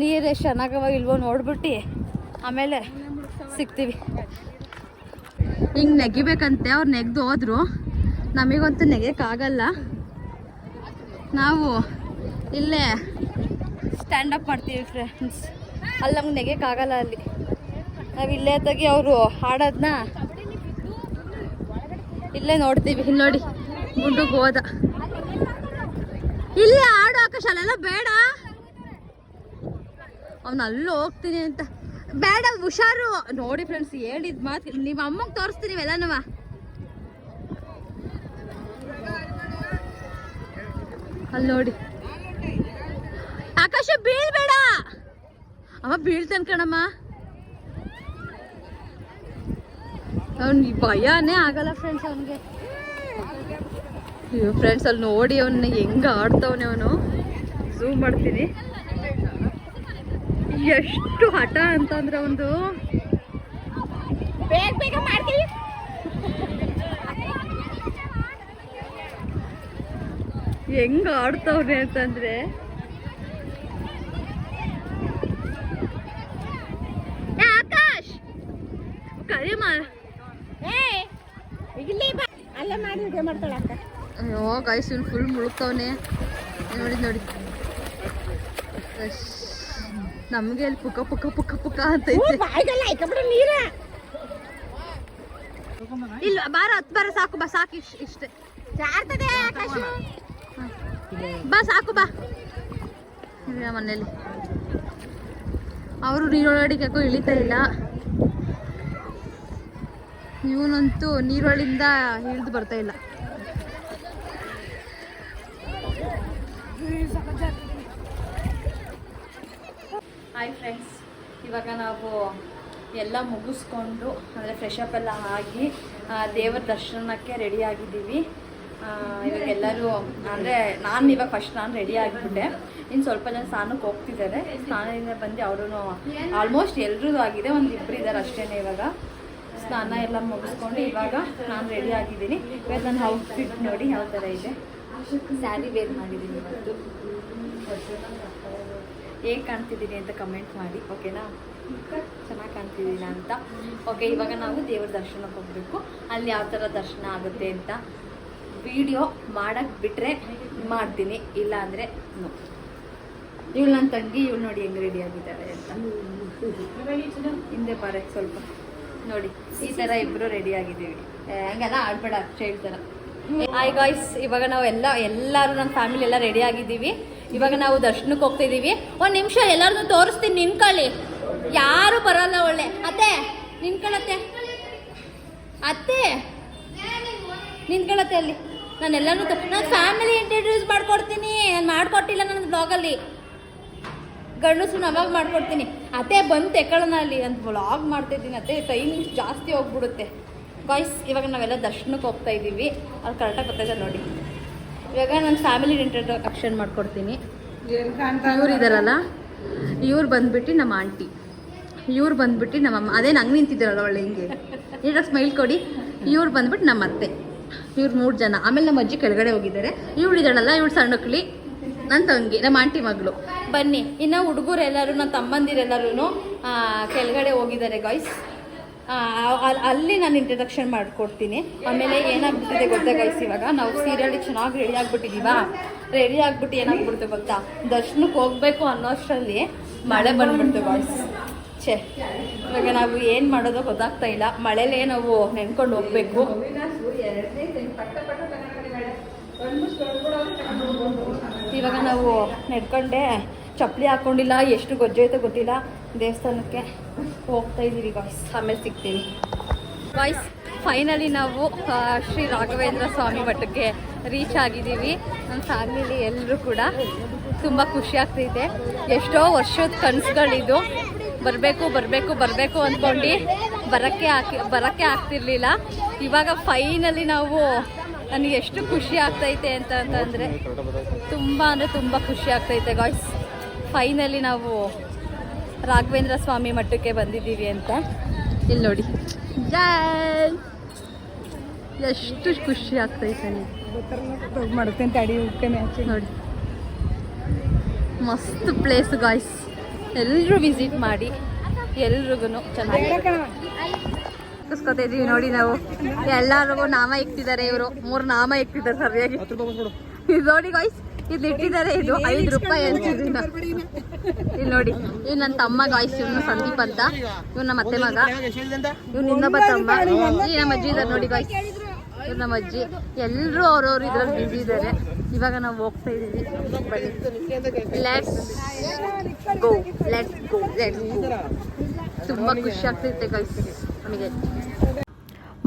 ನೀರು ಚೆನ್ನಾಗವ ಇಲ್ವೋ ನೋಡ್ಬಿಟ್ಟು ಆಮೇಲೆ ಸಿಗ್ತೀವಿ. ಹಿಂಗೆ ನೆಗಿಬೇಕಂತೆ, ಅವ್ರು ನೆಗ್ದು ಹೋದ್ರು. ನಮಗಂತೂ ನೆಗೆಯೋಕ್ಕಾಗಲ್ಲ ನಾವು ಇಲ್ಲೇ ಅಪ್ ಮಾಡ್ತೀವಿ ಫ್ರೆಂಡ್ಸ್ ಅಲ್ಲಿ ನಮ್ಗೆ ನೆಗೆಯೋಕ್ಕಾಗಲ್ಲ ಅಲ್ಲಿ. ನಾವು ಇಲ್ಲೇ ತಗಿ ಅವರು ಹಾಡೋದನ್ನ ಇಲ್ಲೇ ನೋಡ್ತೀವಿ. ಇಲ್ಲಿ ನೋಡಿ ಗುಂಡುಗೆ ಹೋದ. ಇಲ್ಲೇ ಆಡು ಆಕಾಶ ಅಲ್ಲೆಲ್ಲ ಬೇಡ. ಅವ್ನು ಅಲ್ಲೂ ಹೋಗ್ತೀನಿ ಅಂತ. ಬೇಡ, ಹುಷಾರು. ನೋಡಿ ಫ್ರೆಂಡ್ಸ್ ಹೇಳಿದ ಮಾತು ನಿಮ್ಮ ಅಮ್ಮಗೆ ತೋರಿಸ್ತೀನಿ ಎಲ್ಲನವ ಅಲ್ಲಿ ನೋಡಿ. ಆಕಾಶ ಬೀಳ್ಬೇಡ. ಅವ ಬೀಳ್ತಾನೆ ಕಣಮ್ಮ. ಅವ್ನಿಗೆ ಭಯನೇ ಆಗಲ್ಲ ಫ್ರೆಂಡ್ಸ್ ಅವನಿಗೆ. ಅಯ್ಯೋ ಫ್ರೆಂಡ್ಸ್ ಅಲ್ಲಿ ನೋಡಿ ಅವನ್ನ ಹೆಂಗ ಆಡ್ತಾವನೆ ಅವನು. ಝೂಮ್ ಮಾಡ್ತೀನಿ. ಎಷ್ಟು ಹಠ ಅಂತಂದ್ರೆ ಒಂದು ಬೇಗ ಬೇಗ ಮಾಡ್ತೀವಿ. ಹೆಂಗ ಆಡ್ತಾವನೆ ಅಂತಂದ್ರೆ ಏ, ಆಕಾಶ್ ಕರಿ ಮಾ ಇವ್ನು ಫುಲ್ ಮುಳುಗ್ತವನೆ. ನೋಡಿ ನೋಡಿ. ನಮಗೆ ಅಲ್ಲಿ ಪುಕ್ಕ ಪುಕ್ಕ ಪುಕ್ಕ ಪುಕ್ಕ ಅಂತ ಇಲ್ಲ ಬಾರ ಹತ್ತು ಬಾರ ಸಾಕು ಬಾ ಸಾಕು ಇಷ್ಟ ಇಷ್ಟೇ. ಬಾ ಸಾಕು ಬಾ. ಮನೇಲಿ ಅವರು ನೀರೊಳಡಿಕೆಕ್ಕೂ ಯಾಕೋ ಇಳಿತಾ ಇಲ್ಲ. ಇವನಂತೂ ನೀರೊಳಿಂದ ಇಳಿದು ಬರ್ತಾ ಇಲ್ಲ. ಹಾಯ್ ಫ್ರೆಂಡ್ಸ್ ಇವಾಗ ನಾವು ಎಲ್ಲ ಮುಗಿಸ್ಕೊಂಡು, ಅಂದರೆ ಫ್ರೆಶ್ ಎಲ್ಲ ಆಗಿ ದೇವರ ದರ್ಶನಕ್ಕೆ ರೆಡಿ ಆಗಿದ್ದೀವಿ. ಇವಾಗ ಎಲ್ಲರೂ, ಅಂದರೆ ನಾನು ಇವಾಗ ಫಸ್ಟ್ ನಾನು ರೆಡಿ ಆಗಿಬಿಟ್ಟೆ. ಇನ್ನು ಸ್ವಲ್ಪ ಜನ ಸ್ನಾನಕ್ಕೆ ಹೋಗ್ತಿದ್ದಾರೆ. ಸ್ನಾನದಿಂದ ಬಂದು ಅವರು ಆಲ್ಮೋಸ್ಟ್ ಎಲ್ರದ್ದು ಆಗಿದೆ, ಒಂದು ಇಬ್ಬರು ಇದ್ದಾರೆ ಅಷ್ಟೇ ಇವಾಗ. ಸ್ನಾನ ಎಲ್ಲ ಮುಗಿಸ್ಕೊಂಡು ಇವಾಗ ನಾನು ರೆಡಿ ಆಗಿದ್ದೀನಿ. ಇವಾಗ ನನ್ನ ಔಟ್ಫಿಟ್ ನೋಡಿ ಯಾವ ಥರ ಇದೆ. ಸ್ಯಾರಿ ವೇರ್ ಮಾಡಿದ್ದೀನಿ ಇವತ್ತು. ಹೇಗೆ ಕಾಣ್ತಿದ್ದೀನಿ ಅಂತ ಕಮೆಂಟ್ ಮಾಡಿ ಓಕೆನಾ ಚೆನ್ನಾಗಿ ಕಾಣ್ತಿದ್ದೀನ ಅಂತ? ಓಕೆ ಇವಾಗ ನಾವು ದೇವ್ರ ದರ್ಶನಕ್ಕೆ ಹೋಗಬೇಕು. ಅಲ್ಲಿ ಯಾವ ಥರ ದರ್ಶನ ಆಗುತ್ತೆ ಅಂತ ವಿಡಿಯೋ ಮಾಡಕ್ಕೆ ಬಿಟ್ಟರೆ ಮಾಡ್ತೀನಿ, ಇಲ್ಲ ಅಂದರೆ ಇವಳು ನನ್ನ ತಂಗಿ, ಇವಳು ನೋಡಿ ಹೆಂಗೆ ರೆಡಿ ಆಗಿದ್ದಾರೆ ಅಂತ. ಹಿಂದೆ ಬರ ಸ್ವಲ್ಪ ನೋಡಿ, ಈ ಥರ ಇಬ್ಬರು ರೆಡಿ ಆಗಿದ್ದೀವಿ. ಹಂಗೆಲ್ಲ ಆಡ್ಬೇಡ ಚೈಲ್ಡ್ ಥರ ಹಾಯ್ ಗಾಯ್ಸ್ ಇವಾಗ ನಾವು ಎಲ್ಲ, ಎಲ್ಲರೂ ನಮ್ಮ ಫ್ಯಾಮಿಲಿ ಎಲ್ಲ ರೆಡಿ ಆಗಿದ್ದೀವಿ. ಇವಾಗ ನಾವು ದರ್ಶನಕ್ಕೆ ಹೋಗ್ತಾ ಇದ್ದೀವಿ. ಒಂದು ನಿಮಿಷ ಎಲ್ಲರನ್ನೂ ತೋರಿಸ್ತೀನಿ ನಿನ್ಕೊಳ್ಳಿ ಯಾರು ಬರಲ್ಲ ಒಳ್ಳೆ. ಅತ್ತೆ ನಿನ್ಕೊಳತ್ತೆ ಅತ್ತೆ ನಿಂತ್ಕೊಳತ್ತೆ ಅಲ್ಲಿ. ನಾನು ಎಲ್ಲರೂ ಫ್ಯಾಮಿಲಿ ಇಂಟ್ರಡ್ಯೂಸ್ ಮಾಡ್ಕೊಡ್ತೀನಿ. ನಾನು ಮಾಡ್ಕೊಟ್ಟಿಲ್ಲ ನನ್ನ ಬ್ಲಾಗಲ್ಲಿ ಗಂಡಸು ಅವಾಗ ಮಾಡ್ಕೊಡ್ತೀನಿ. ಅತ್ತೆ, ಬಂದು ತೆಕ್ಕಳನ ಅಲ್ಲಿ. ಅಂತ ಬ್ಲಾಗ್ ಮಾಡ್ತಿದ್ದೀನಿ ಅತ್ತೆ. ಟೈಮಿಂಗ್ಸ್ ಜಾಸ್ತಿ ಹೋಗ್ಬಿಡುತ್ತೆ. ಬಾಯ್ಸ್ ಇವಾಗ ನಾವೆಲ್ಲ ದರ್ಶನಕ್ಕೆ ಹೋಗ್ತಾ ಇದ್ದೀವಿ. ಅವ್ರು ಕರೆಕ್ಟಾಗಿ ಗೊತ್ತಾಯ್ತು ನೋಡಿ. ಇವಾಗ ನನ್ನ ಫ್ಯಾಮಿಲಿ ಇಂಟ್ರಡಕ್ಷನ್ ಮಾಡ್ಕೊಡ್ತೀನಿ. ಇವ್ರು ಇದ್ದಾರಲ್ಲ ಇವ್ರು ಬಂದ್ಬಿಟ್ಟು ನಮ್ಮ ಆಂಟಿ ಇವ್ರು ಬಂದ್ಬಿಟ್ಟು ನಮ್ಮ ಅಮ್ಮ. ಅದೇ ನಂಗೆ ನಿಂತಿದ್ದಾರಲ್ಲ ಒಳ್ಳೆ ಹಿಂಗೆ. ಈಗ ಸ್ಮೈಲ್ ಕೊಡಿ. ಇವ್ರು ಬಂದ್ಬಿಟ್ಟು ನಮ್ಮ ಅತ್ತೆ. ಇವ್ರು ಮೂರು ಜನ. ಆಮೇಲೆ ನಮ್ಮ ಅಜ್ಜಿ ಕೆಳಗಡೆ ಹೋಗಿದ್ದಾರೆ. ಇವ್ಳು ಇದ್ದಾಳಲ್ಲ ಇವಳು ಸಣ್ಣಕ್ಲಿ ನನ್ನ ತಂಗಿ ನಮ್ಮ ಆಂಟಿ ಮಗಳು. ಬನ್ನಿ. ಇನ್ನು ಹುಡುಗರು ಎಲ್ಲರೂ ನನ್ನ ತಮ್ಮಂದಿರೆಲ್ಲರೂ ಕೆಳಗಡೆ ಹೋಗಿದ್ದಾರೆ ಗಾಯ್ಸ್ ಅಲ್ಲಿ ನಾನು ಇಂಟ್ರಡಕ್ಷನ್ ಮಾಡಿಕೊಡ್ತೀನಿ. ಆಮೇಲೆ ಏನಾಗ್ಬಿಟ್ಟಿದೆ ಗೊತ್ತಾ ಗೈಸ್ ಇವಾಗ ನಾವು ಸೀರಿಯಲ್ಗೆ ಚೆನ್ನಾಗಿ ರೆಡಿ ಆಗ್ಬಿಟ್ಟಿದೀವಾ? ರೆಡಿ ಆಗ್ಬಿಟ್ಟು ಏನಾಗ್ಬಿಡ್ತು ಗೊತ್ತಾ? ದರ್ಶನಕ್ಕೆ ಹೋಗ್ಬೇಕು ಅನ್ನೋ ಅಷ್ಟರಲ್ಲಿ ಮಳೆ ಬಂದ್ಬಿಡ್ತು ಗಾಯ್ಸ್ ಛೇ, ಇವಾಗ ನಾವು ಏನು ಮಾಡೋದೋ ಗೊತ್ತಾಗ್ತಾ ಇಲ್ಲ. ಮಳೆಲೇ ನಾವು ನೆನ್ಕೊಂಡು ಹೋಗ್ಬೇಕು. ಇವಾಗ ನಾವು ನಡ್ಕೊಂಡೆ ಚಪ್ಪಲಿ ಹಾಕ್ಕೊಂಡಿಲ್ಲ ಎಷ್ಟು ಗೊಜ್ಜೆ ಐತೆ ಗೊತ್ತಿಲ್ಲ. ದೇವಸ್ಥಾನಕ್ಕೆ ಹೋಗ್ತಾ ಇದ್ದೀವಿ ಗಾಯ್ಸ್ ಆಮೇಲೆ ಸಿಗ್ತೀನಿ. ಗಾಯ್ಸ್ ಫೈನಲಿ ನಾವು ಶ್ರೀ ರಾಘವೇಂದ್ರ ಸ್ವಾಮಿ ಮಠಕ್ಕೆ ರೀಚ್ ಆಗಿದ್ದೀವಿ. ನಮ್ಮ ಫ್ಯಾಮಿಲಿ ಎಲ್ಲರೂ ಕೂಡ ತುಂಬ ಖುಷಿ ಆಗ್ತೈತೆ. ಎಷ್ಟೋ ವರ್ಷದ ಕನಸುಗಳಿದು. ಬರಬೇಕು ಬರಬೇಕು ಬರಬೇಕು ಅಂದ್ಕೊಂಡು ಬರೋಕ್ಕೆ ಹಾಕಿ, ಬರೋಕ್ಕೆ ಆಗ್ತಿರ್ಲಿಲ್ಲ. ಇವಾಗ ಫೈನಲಿ ನಾವು ನನಗೆ ಎಷ್ಟು ಖುಷಿ ಆಗ್ತೈತೆ ಅಂತ ಅಂತಂದರೆ ತುಂಬ ಅಂದರೆ ತುಂಬ ಖುಷಿ ಆಗ್ತೈತೆ ಗಾಯ್ಸ್ ಫೈನಲಿ ನಾವು ರಾಘವೇಂದ್ರ ಸ್ವಾಮಿ ಮಠಕ್ಕೆ ಬಂದಿದ್ದೀವಿ ಅಂತ. ಇಲ್ಲಿ ನೋಡಿ. ಜೈ ಎಷ್ಟು ಖುಷಿ ಆಗ್ತೈತೆ ಮಾಡುತ್ತೆ ಅಂತ ಅಡಿ ಮ್ಯಾಚ್ ನೋಡಿ. ಮಸ್ತ್ ಪ್ಲೇಸ್ ಗಾಯ್ಸ್ ಎಲ್ಲರೂ ವಿಸಿಟ್ ಮಾಡಿ ಎಲ್ರಿಗೂ ಚೆನ್ನಾಗಿ ಇದೀವಿ ನೋಡಿ ನಾವು. ಎಲ್ಲರಿಗೂ ನಾಮ ಇಕ್ತಿದ್ದಾರೆ ಇವರು. ಮೂರು ನಾಮ ಇಕ್ತಿದ್ದಾರೆ ಸರಿಯಾಗಿ. ಇದು ನೋಡಿ ಗಾಯ್ಸ್ ಇದು ಇಟ್ಟಿದ್ದಾರೆ ಇದು ಐದು ರೂಪಾಯಿ ಹಂಚಿದ್ರಿಂದ ಇಲ್ಲಿ ನೋಡಿ ಇವ್ ನನ್ನ ತಮ್ಮ ಗಾಯ್ಸ್ ಇವನು ಸಂದೀಪ್ ಅಂತ. ಇವ್ ನಮ್ಮ ಅತ್ತೆ ಮಗ. ಇವ್ ಇನ್ನೊಬ್ಬ ತಮ್ಮ. ಈ ನಮ್ಮ ಅಜ್ಜಿ ಇದಾರೆ ನೋಡಿ ಗಾಯ್ಸ್ ಇವ್ ನಮ್ಮ ಅಜ್ಜಿ. ಎಲ್ಲರೂ ಅವ್ರವ್ರು ಇದ್ರಲ್ಲಿ ಬಿಸಿ ಇದ್ದಾರೆ. ಇವಾಗ ನಾವು ಹೋಗ್ತಾ ಇದೀವಿ ಬನ್ನಿ let's go let's go let's go ತುಂಬ ಖುಷಿ ಆಗ್ತೈತೆ ಗೈಸ್ ನಮಗೆ.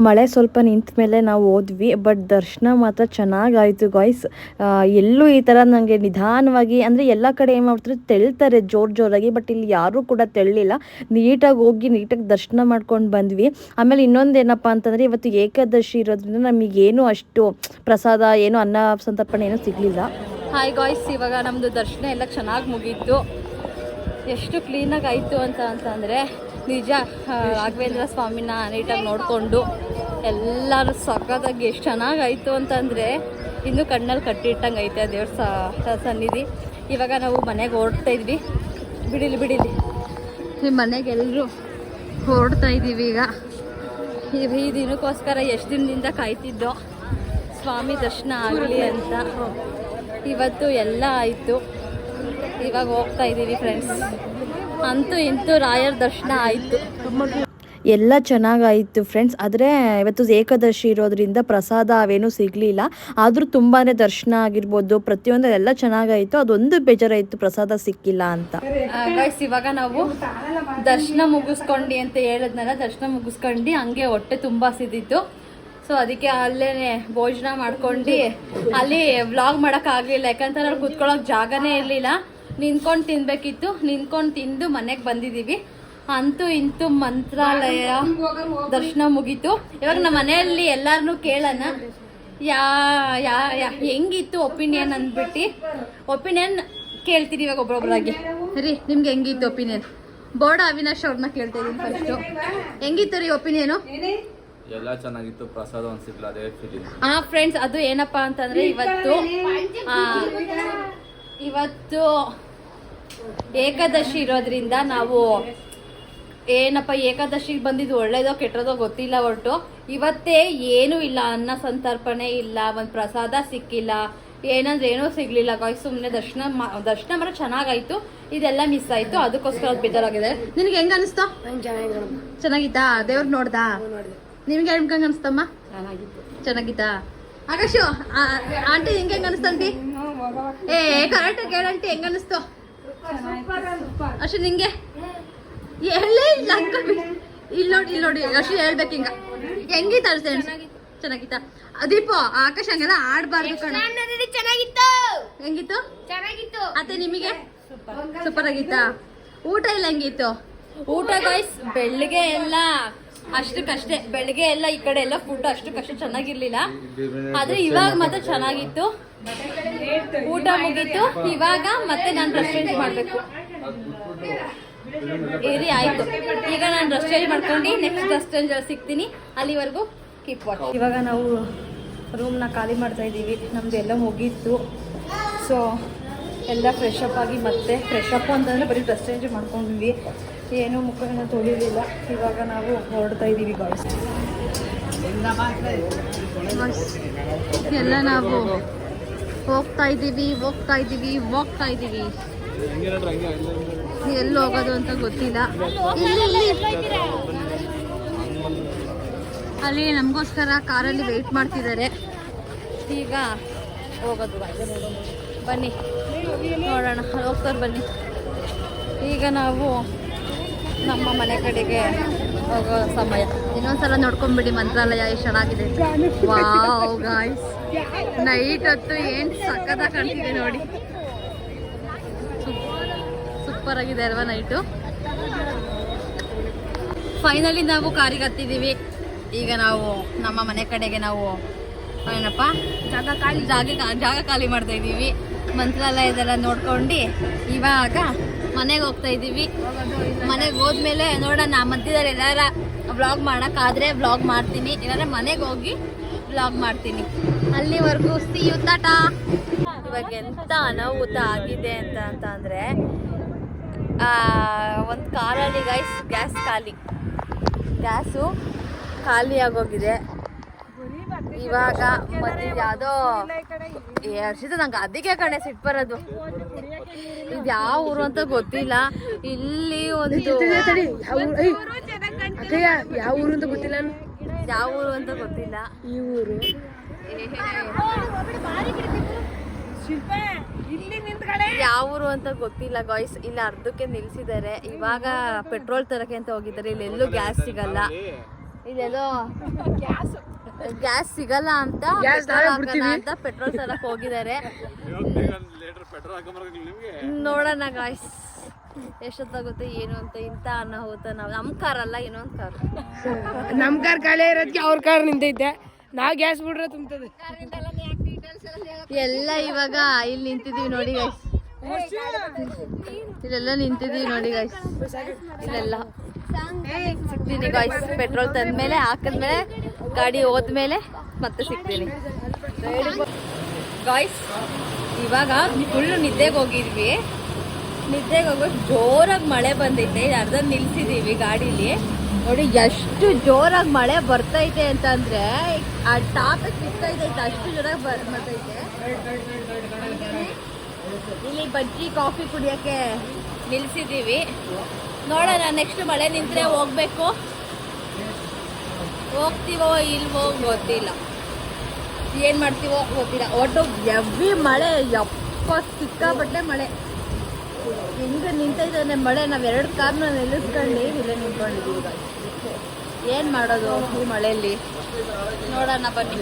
ಮಳೆ ಸ್ವಲ್ಪ ನಿಂತ ಮೇಲೆ ನಾವು ಹೋದ್ವಿ ಬಟ್ ದರ್ಶನ ಮಾತ್ರ ಚೆನ್ನಾಗಾಯಿತು ಗಾಯ್ಸ್ ಎಲ್ಲೂ ಈ ಥರ ನನಗೆ ನಿಧಾನವಾಗಿ ಅಂದರೆ ಎಲ್ಲ ಕಡೆ ಏನು ಮಾಡ್ತಾರೆ ತೆಳ್ತಾರೆ ಜೋರು ಜೋರಾಗಿ ಬಟ್ ಇಲ್ಲಿ ಯಾರೂ ಕೂಡ ತೆಳ್ಳಿಲ್ಲ. ನೀಟಾಗಿ ಹೋಗಿ ನೀಟಾಗಿ ದರ್ಶನ ಮಾಡ್ಕೊಂಡು ಬಂದ್ವಿ. ಆಮೇಲೆ ಇನ್ನೊಂದು ಏನಪ್ಪ ಅಂತಂದರೆ ಇವತ್ತು ಏಕಾದಶಿ ಇರೋದ್ರಿಂದ ನಮಗೇನು ಅಷ್ಟು ಪ್ರಸಾದ, ಏನು ಅನ್ನ ಸಂತರ್ಪಣೆ ಏನೂ ಸಿಗಲಿಲ್ಲ. ಹಾಯ್ ಗಾಯ್ಸ್ ಇವಾಗ ನಮ್ಮದು ದರ್ಶನ ಎಲ್ಲ ಚೆನ್ನಾಗಿ ಮುಗೀತು. ಎಷ್ಟು ಕ್ಲೀನಾಗಿ ಆಯಿತು ಅಂತ ಅಂತಂದರೆ ನಿಜ ರಾಘವೇಂದ್ರ ಸ್ವಾಮಿನ ನೀಟಾಗಿ ನೋಡಿಕೊಂಡು ಎಲ್ಲರೂ ಸಖತ್ತಾಗಿ ಎಷ್ಟು ಚೆನ್ನಾಗಾಯಿತು ಅಂತಂದರೆ ಇನ್ನೂ ಕಣ್ಣಲ್ಲಿ ಕಟ್ಟಿಟ್ಟಂಗೆ ಐತೆ ದೇವ್ರ ಸನ್ನಿಧಿ. ಇವಾಗ ನಾವು ಮನೆಗೆ ಹೊರಡ್ತಾ ಇದ್ವಿ. ಬಿಡಿಲಿ ಬಿಡಿಲಿ. ನಿಮ್ಮ ಮನೆಗೆಲ್ಲರೂ ಓಡ್ತಾ ಹೊರಡ್ತಾ ಇದ್ದೀವಿ ಈಗ. ಈ ದಿನಕ್ಕೋಸ್ಕರ ಎಷ್ಟು ದಿನದಿಂದ ಕಾಯ್ತಿದ್ದೋ ಸ್ವಾಮಿ ದರ್ಶನ ಆಗಲಿ ಅಂತ. ಇವತ್ತು ಎಲ್ಲ ಆಯಿತು. ಇವಾಗ ಹೋಗ್ತಾ ಇದ್ದೀವಿ ಫ್ರೆಂಡ್ಸ್ ಅಂತೂ ಇಂತೂ ರಾಯರ ದರ್ಶನ ಆಯಿತು. ಎಲ್ಲ ಚೆನ್ನಾಗಾಯಿತು ಫ್ರೆಂಡ್ಸ್. ಆದರೆ ಇವತ್ತು ಏಕಾದಶಿ ಇರೋದ್ರಿಂದ ಪ್ರಸಾದ ಅವೇನೂ ಸಿಗಲಿಲ್ಲ. ಆದರೂ ತುಂಬಾ ದರ್ಶನ ಆಗಿರ್ಬೋದು ಪ್ರತಿಯೊಂದು ಎಲ್ಲ ಚೆನ್ನಾಗಾಯಿತು. ಅದೊಂದು ಬೇಜಾರಾಯಿತು ಪ್ರಸಾದ ಸಿಕ್ಕಿಲ್ಲ ಅಂತ. ಇವಾಗ ನಾವು ದರ್ಶನ ಮುಗಿಸ್ಕೊಂಡು ಅಂತ ಹೇಳಿದ್ನಲ್ಲ ದರ್ಶನ ಮುಗಿಸ್ಕೊಂಡು ಹಂಗೆ ಹೊಟ್ಟೆ ತುಂಬ ಸಿದ್ದಿತ್ತು ಸೊ ಅದಕ್ಕೆ ಅಲ್ಲೇ ಭೋಜನ ಮಾಡ್ಕೊಂಡು ಅಲ್ಲಿ ವ್ಲಾಗ್ ಮಾಡೋಕ್ಕಾಗಲಿಲ್ಲ. ಯಾಕಂತಂದ್ರೆ ಅಲ್ಲಿ ಕುತ್ಕೊಳ್ಳೋಕೆ ಜಾಗನೇ ಇರಲಿಲ್ಲ. ನಿಂತ್ಕೊಂಡು ತಿನ್ಬೇಕಿತ್ತು ನಿಂತ್ಕೊಂಡು ತಿಂದು ಮನೆಗೆ ಬಂದಿದ್ದೀವಿ ಅಂತೂ ಇಂತೂ ಮಂತ್ರಾಲಯ ದರ್ಶನ ಮುಗೀತು. ಇವಾಗ ನಮ್ಮ ಮನೆಯಲ್ಲಿ ಎಲ್ಲಾರನು ಕೇಳೋಣ. ಯಾ ಯಾ ಹೆಂಗಿತ್ತು ಒಪಿನಿಯನ್ ಅಂದ್ಬಿಟ್ಟು. ಒಪಿನಿಯನ್ ಕೇಳ್ತೀರಿ ಇವಾಗ ಒಬ್ರೊಬ್ರಾಗಿ. ರೀ ನಿಮ್ಗೆ ಹೆಂಗಿತ್ತು ಒಪಿನಿಯನ್? ಬೋರ್ಡ ಅವಿನಾಶ್ ಅವ್ರನ್ನ ಕೇಳ್ತಾ ಇದೀನಿ ಫಸ್ಟು ಹೆಂಗಿತ್ತು ರೀ ಒಪಿನಿಯನು? ಎಲ್ಲ ಚೆನ್ನಾಗಿತ್ತು ಪ್ರಸಾದ ಒಂದ್ ಸಿಗ್ಲ ಅದೇ ಫೀಲಿಂಗ್ ಹಾ ಫ್ರೆಂಡ್ಸ್ ಅದು ಏನಪ್ಪಾ ಅಂತಂದ್ರೆ ಇವತ್ತು ಇವತ್ತು ಏಕಾದಶಿ ಇರೋದ್ರಿಂದ ನಾವು ಏನಪ್ಪ ಏಕಾದಶಿಗೆ ಬಂದಿದ್ದು ಒಳ್ಳೇದೋ ಕೆಟ್ಟದೋ ಗೊತ್ತಿಲ್ಲ ಹೊರಟು. ಇವತ್ತೇ ಏನೂ ಇಲ್ಲ ಅನ್ನ ಸಂತರ್ಪಣೆ ಇಲ್ಲ ಒಂದು ಪ್ರಸಾದ ಸಿಕ್ಕಿಲ್ಲ. ಏನಂದ್ರೆ ಏನೂ ಸಿಗ್ಲಿಲ್ಲ. ಗಾಯ್ ಸುಮ್ಮನೆ ದರ್ಶನ ದರ್ಶನ ಮಾತ್ರ ಚೆನ್ನಾಗಾಯ್ತು. ಇದೆಲ್ಲ ಮಿಸ್ ಆಯ್ತು. ಅದಕ್ಕೋಸ್ಕರ ಅದು ಬೇಜಾರಾಗಿದೆ. ನಿನಗೆ ಹೆಂಗ ಅನಿಸ್ತಾ? ಚೆನ್ನಾಗಿತ್ತಾ ದೇವ್ರ ನೋಡ್ದಾ? ನಿಮ್ಗೆ ಹೆಂಗ್ ಅನಿಸ್ತಮ್ಮ? ಚೆನ್ನಾಗಿತ್ತಾ. ಆಕಾಶು ಆಂಟಿ ಹೆಂಗ್ ಹೆಂಗ್ ಅನಿಸ್ತಂಟಿ ಏ ಕರೆಕ್ಟ್ ಕೇಳಂಟಿ ಹೆಂಗ ಅನಿಸ್ತು ಅಷ್ಟು ನಿಂಗೆ? ಹೇಳೇ ಇಲ್ಲ ಅಕ್ಕ. ಇಲ್ಲಿ ನೋಡಿ ಇಲ್ಲಿ ನೋಡಿ ಅಷ್ಟು ಹೇಳ್ಬೇಕು ಹಿಂಗ. ಹೆಂಗಿತ್ತು ಅನ್ಸ್ತೇನೆ ಚೆನ್ನಾಗಿತ್ತ? ದೀಪು ಆಕಾಶ ಹಂಗೆಲ್ಲ ಆಡ್ಬಾರ್ದು ಕಣ. ಚೆನ್ನಾಗಿತ್ತು. ಹೆಂಗಿತ್ತು? ಚೆನ್ನಾಗಿತ್ತು. ಅತ್ತೆ ನಿಮಗೆ? ಸೂಪರ್ ಆಗಿತ್ತಾ ಊಟ ಎಲ್ಲ ಹೆಂಗಿತ್ತು? ಊಟ ಗಾಯ್ಸ್ ಬೆಳಿಗ್ಗೆ ಎಲ್ಲ. ಅಷ್ಟಕ್ಕಷ್ಟೇ ಬೆಳಿಗ್ಗೆ ಎಲ್ಲ ಈ ಕಡೆ ಎಲ್ಲ ಫುಡ್ ಅಷ್ಟಕ್ಕಷ್ಟು ಚೆನ್ನಾಗಿರ್ಲಿಲ್ಲ. ಆದ್ರೆ ಇವಾಗ ಮಾತ್ರ ಚೆನ್ನಾಗಿತ್ತು. ಊಟ ಮುಗೀತು ಇವಾಗ ಮತ್ತೆ ನಾನು ರೆಸ್ಟೋರೆಂಟ್ ಮಾಡಬೇಕು. ಇರಿ ಆಯ್ತು. ಈಗ ನಾನು ರೆಸ್ಟೋರೆಂಟ್ ಮಾಡ್ಕೊಂಡು ನೆಕ್ಸ್ಟ್ ರೆಸ್ಟೋರೆಂಟ್ ಸಿಗ್ತೀನಿ. ಅಲ್ಲಿವರೆಗೂ ಕೀಪ್ ವಾಚ್ ಇವಾಗ ನಾವು ರೂಮ್ನ ಖಾಲಿ ಮಾಡ್ತಾ ಇದ್ದೀವಿ. ನಮ್ದು ಎಲ್ಲ ಮುಗೀತು. ಸೊ ಎಲ್ಲ ಫ್ರೆಶ್ ಅಪ್ ಆಗಿ ಮತ್ತೆ ಫ್ರೆಶ್ ಅಪ್ ಅಂತಂದರೆ ಬರೀ ರೆಸ್ಟೋರೆಂಟ್ ಮಾಡ್ಕೊಂಡ್ವಿ. ಏನೂ ಮುಖನ ತೊಳಿಲಿಲ್ಲ. ಇವಾಗ ನಾವು ಹೊರಡ್ತಾ ಇದ್ದೀವಿ ಗಾಯ್ಸ್ ಎಲ್ಲ ನಾವು ಹೋಗ್ತಾ ಇದ್ದೀವಿ ಹೋಗ್ತಾ ಇದ್ದೀವಿ ಹೋಗ್ತಾ ಇದ್ದೀವಿ ಎಲ್ಲಿ ಹೋಗೋದು ಅಂತ ಗೊತ್ತಿಲ್ಲ. ಅಲ್ಲಿ ನಮಗೋಸ್ಕರ ಕಾರಲ್ಲಿ ವೆಯ್ಟ್ ಮಾಡ್ತಿದ್ದಾರೆ. ಈಗ ಹೋಗೋದು. ಬನ್ನಿ. ನೋಡೋಣ. ಹೋಗ್ತಾರೆ ಬನ್ನಿ. ಈಗ ನಾವು ನಮ್ಮ ಮನೆ ಕಡೆಗೆ ಹೋಗೋ ಸಮಯ. ಇನ್ನೊಂದ್ಸಲ ನೋಡ್ಕೊಂಡ್ಬಿಡಿ ಮಂತ್ರಾಲಯ ಎಷ್ಟು ಚೆನ್ನಾಗಿದೆ ವಾವ್ ಗಾಯ್ಸ್ ನೈಟ್ ಹೊತ್ತು ಏನು ಸಕ್ಕತ್ತಾಗಿ ಕಾಣ್ತಿದೆ ನೋಡಿ. ಸೂಪರ್ ಆಗಿದೆ ಅಲ್ವಾ ನೈಟು ಫೈನಲಿ ನಾವು ಕಾರಿಗೆ ಹತ್ತಿದ್ದೀವಿ ಈಗ ನಾವು ನಮ್ಮ ಮನೆ ಕಡೆಗೆ ನಾವು, ಏನಪ್ಪ? ಜಾಗ ಖಾಲಿ. ಜಾಗ ಜಾಗ ಖಾಲಿ ಮಾಡ್ತಾ ಇದ್ದೀವಿ ಮಂತ್ರಾಲಯದೆಲ್ಲ ನೋಡ್ಕೊಂಡು ಇವಾಗ ಮನೆಗೆ ಹೋಗ್ತಾ ಇದ್ದೀವಿ ಮನೆಗೆ ಹೋದ್ಮೇಲೆ ನೋಡೋಣ, ಮಧ್ಯದಲ್ಲಿ ಎಲ್ಲಾರ ವ್ಲಾಗ್ ಮಾಡೋಕ್ಕಾದ್ರೆ ಬ್ಲಾಗ್ ಮಾಡ್ತೀನಿ. ಇಲ್ಲಾಂದ್ರೆ ಮನೆಗೆ ಹೋಗಿ ವ್ಲಾಗ್ ಮಾಡ್ತೀನಿ. ಅಲ್ಲಿವರೆಗೂ ಸಿ ಟಾಟಾ. ಇವಾಗ ಎಂತ ಅನಾಹುತ ಆಗಿದೆ ಅಂತ ಅಂತ ಅಂದರೆ ಒಂದು ಕಾರಲ್ಲಿ ಗೈಸ್ ಗ್ಯಾಸ್ ಖಾಲಿ. ಗ್ಯಾಸು ಖಾಲಿ ಆಗೋಗಿದೆ. ಇವಾಗ ಮತ್ತೆ ಯಾವುದೋ ಹರ್ಷಿತ ನಂಗೆ ಅದಕ್ಕೆ ಕಣೆ ಸಿಟ್ಟು ಬರೋದು. ಇದು ಯಾವ ಊರು ಅಂತ ಗೊತ್ತಿಲ್ಲ. ಇಲ್ಲಿ ಒಂದು ಯಾವ ಊರು? ಅಂತ ಗೊತ್ತಿಲ್ಲ? ಯಾವ ಊರು ಅಂತ ಗೊತ್ತಿಲ್ಲ. ಈ ಊರು. ಯಾವ ಊರು ಅಂತ ಗೊತ್ತಿಲ್ಲ ಗಾಯ್ಸ್ ಇಲ್ಲಿ ಅರ್ಧಕ್ಕೆ ನಿಲ್ಸಿದ್ದಾರೆ. ಇವಾಗ ಪೆಟ್ರೋಲ್ ತರಕ್ಕೆ ಅಂತ ಹೋಗಿದ್ದಾರೆ. ಇಲ್ಲಿ ಎಲ್ಲೂ ಗ್ಯಾಸ್ ಸಿಗಲ್ಲ. ಇಲ್ಲೆಲ್ಲೋ ಗ್ಯಾಸ್ ಸಿಗಲ್ಲ ಅಂತ ಪೆಟ್ರೋಲ್ ತರಕ್ ಹೋಗಿದ್ದಾರೆ. ನೋಡೋಣ ಗಾಯ್ಸ್ ಎಷ್ಟೊತ್ತಾಗುತ್ತೆ ಏನು ಅಂತ ಇಂತ ಅನಾಹುತ ನಾವು? ನಮ್ ಕಾರ್ ಅಲ್ಲ ಇನ್ನೊಂದ್ ಕಾರ್ ನಮ್ ಕಾರ್ ಖಾಲಿ ಇರೋದಕ್ಕೆ ಅವ್ರ ಕಾರ್ ನಿಂತೈತೆ. ನಾವ್ ಗ್ಯಾಸ್ ಬಿಡ್ರೆ ತುಂಬ ಎಲ್ಲ ಇವಾಗ ಇಲ್ಲಿ ನಿಂತಿದೀವಿ ನೋಡಿ ಗಾಯ್ಸ್ ಇಲ್ಲೆಲ್ಲ ನಿಂತಿದೀವಿ ನೋಡಿ ಗೈಸ್ ಇಲ್ಲೆಲ್ಲ. ಸಿಗ್ತೀನಿ ಗಾಯ್ಸ್ ಪೆಟ್ರೋಲ್ ತಂದ್ಮೇಲೆ ಹಾಕಿದ್ಮೇಲೆ ಗಾಡಿ ಹೋದ್ಮೇಲೆ ಮತ್ತೆ ಸಿಗ್ತೀನಿ. ಗಾಯ್ಸ್ ಇವಾಗ ಫುಲ್ಲು ನಿದ್ದೆಗೆ ಹೋಗಿದ್ವಿ. ನಿದ್ದೆಗೆ ಹೋಗೋದು ಜೋರಾಗಿ ಮಳೆ ಬಂದೈತೆ ಅರ್ಧ ನಿಲ್ಸಿದೀವಿ ಗಾಡೀಲಿ. ನೋಡಿ ಎಷ್ಟು ಜೋರಾಗಿ ಮಳೆ ಬರ್ತೈತೆ ಅಂತಂದ್ರೆ ಆ ಟಾಪ್ ಸಿಗ್ತೈತೆ ಅಷ್ಟು ಜೋರಾಗಿ ಬರ್- ಬರ್ತೈತೆ. ಇಲ್ಲಿ ಬಜ್ಜಿ, ಕಾಫಿ ಕುಡಿಯೋಕ್ಕೆ ನಿಲ್ಸಿದೀವಿ. ನೋಡೋಣ ನೆಕ್ಸ್ಟ್ ಮಳೆ ನಿಂತ್ರೆ ಹೋಗ್ಬೇಕು. ಹೋಗ್ತೀವೋ ಇಲ್ವೋ ಗೊತ್ತಿಲ್ಲ. ಏನು ಮಾಡ್ತೀವೋ ಗೊತ್ತಿಲ್ಲ. ಒಟ್ಟು ಎವ್ರಿ ಮಳೆ, ಯಪ್ಪ ಸಿಕ್ಕಾಪಟ್ಟೆ ಮಳೆ. ಹೆಂಗೆ ನಿಂತೈತೆ ಮಳೆ, ನಾವು ಎರಡು ಕಾರ್ನ ನಿಲ್ಲಿಸ್ಕೊಂಡು ಇಲ್ಲೇ ನಿಂತ್ಕೊಂಡಿದ್ದೀವಿ ಏನು ಮಾಡೋದು ಈ ಮಳೆಯಲ್ಲಿ? ನೋಡೋಣ, ಬನ್ನಿ.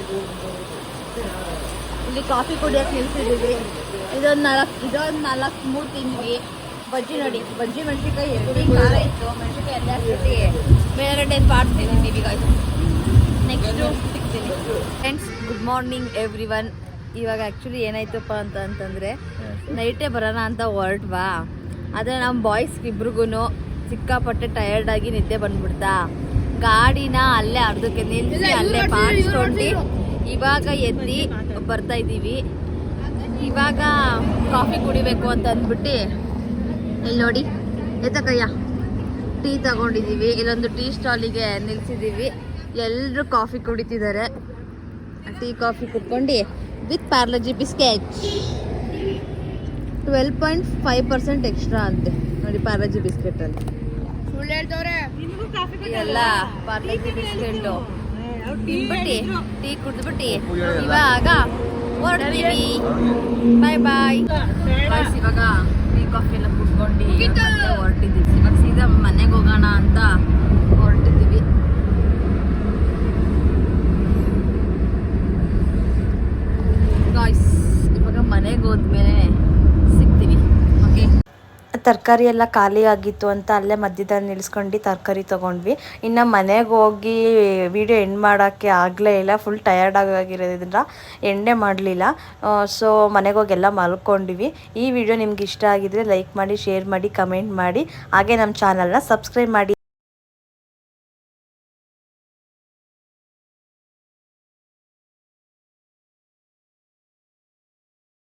ಇಲ್ಲಿ ಕಾಫಿ ಕುಡಿಯೋಕೆ ನಿಲ್ಸಿದ್ದೀವಿ. ಇದೊಂದು ನಾಲ್ಕು ಇದೊಂದು ನಾಲ್ಕು ಮೂರು ತಿಂದ್ವಿ. ಬಜ್ಜಿ ನೋಡಿ. ಬಜ್ಜಿ, ಮೆಣಸಿನ್ಕಾಯಿ ಎಲ್ಲಿ ಖಾರ ಇತ್ತು. ಮೆಣಸಿನ್ಕಾಯಿ ಎಲ್ಲ ಹಾಕ್ಬಿಟ್ಟು, ಬೇರೆ ಪಾರ್ಟ್ ತಿಂದಿದ್ದೀವಿ ಗಾಯ್ಸ್ ನೆಕ್ಸ್ಟು ಸಿಗ್ತೀನಿ. Friends good morning everyone ಇವಾಗ ಆ್ಯಕ್ಚುಲಿ ಏನಾಯ್ತಪ್ಪ ಅಂತ ಅಂತಂದರೆ ನೈಟೇ ಬರೋಣ ಅಂತ ಹೊರಟ್ವಾ ಆದರೆ ನಮ್ಮ ಬಾಯ್ಸ್ ಇಬ್ರಿಗೂ ಸಿಕ್ಕಾಪಟ್ಟೆ ಟಯರ್ಡ್ ಆಗಿ ನಿದ್ದೆ ಬಂದ್ಬಿಡ್ತಾ. ಗಾಡಿನ ಅಲ್ಲೇ ಅರ್ಧಕ್ಕೆ ನಿಲ್ಲಿಸಿ ಅಲ್ಲೇ ಪಾಡ್ಸ್ಕೊಂಡು ಇವಾಗ ಎದ್ದಿ ಬರ್ತಾ ಇದ್ದೀವಿ. ಇವಾಗ ಕಾಫಿ ಕುಡಿಬೇಕು ಅಂತ ಅಂದ್ಬಿಟ್ಟು ಇಲ್ಲಿ ನೋಡಿ ಎತ್ತಕಯ್ಯ ಟೀ ತಗೊಂಡಿದ್ದೀವಿ. ಇಲ್ಲೊಂದು ಟೀ ಸ್ಟಾಲಿಗೆ ನಿಲ್ಸಿದ್ದೀವಿ. ಎಲ್ಲರೂ ಕಾಫಿ ಕುಡಿತಿದ್ದಾರೆ. ಟೀ ಕಾಫಿ ಕುಡ್ಕೊಂಡು with Parle G biscuit twelve point five percent extra ಅಂತೆ. ನೋಡಿ ಪಾರ್ಲಜಿ ಬಿಸ್ಕೆಟಲ್ಲಿ ಎಲ್ಲ ಪಾರ್ಲಜಿ ಬಿಸ್ಕೆಟು ತಿನ್ಬಿಟ್ಟು ಟೀ ಕುಡಿದ್ಬಿಟ್ಟು ಇವಾಗ ಹೊರಡ್ತೀವಿ ಬಾಯ್ ಬಾಯ್ ಬಾಯ್ಸ್ ಇವಾಗ ಟೀ ಕಾಫಿ ಎಲ್ಲ ಕುಡ್ಕೊಂಡು ಹೊರಟಿದ್ದೀವಿ. ಇವಾಗ ಸೀದಾ ಮನೆಗೆ ಹೋಗೋಣ ಅಂತ ಹೊರಟಿದ್ದೀವಿ ಗಾಯ್ಸ್ ಇವಾಗ ಮನೆಗೆ ಹೋದ್ಮೇಲೆ ಸಿಗ್ತೀವಿ ಓಕೆ ತರಕಾರಿ ಎಲ್ಲ ಖಾಲಿ ಆಗಿತ್ತು ಅಂತ ಅಲ್ಲೇ ಮಧ್ಯದಲ್ಲಿ ನಿಲ್ಸ್ಕೊಂಡು ತರಕಾರಿ ತೊಗೊಂಡ್ವಿ. ಇನ್ನು ಮನೆಗೆ ಹೋಗಿ ವಿಡಿಯೋ ಎಂಡ್ ಮಾಡೋಕ್ಕೆ ಆಗಲೇ ಇಲ್ಲ ಫುಲ್ ಟಯರ್ಡ್ ಆಗಿರೋದ್ರಿಂದ ಎಂಡೇ ಮಾಡಲಿಲ್ಲ. ಸೊ ಮನೆಗೆ ಹೋಗಿ ಎಲ್ಲ ಮಲ್ಕೊಂಡ್ವಿ. ಈ ವಿಡಿಯೋ ನಿಮ್ಗೆ ಇಷ್ಟ ಆಗಿದ್ರೆ ಲೈಕ್ ಮಾಡಿ ಶೇರ್ ಮಾಡಿ ಕಮೆಂಟ್ ಮಾಡಿ. ಹಾಗೆ ನಮ್ಮ ಚಾನಲ್ನ ಸಬ್ಸ್ಕ್ರೈಬ್ ಮಾಡಿ.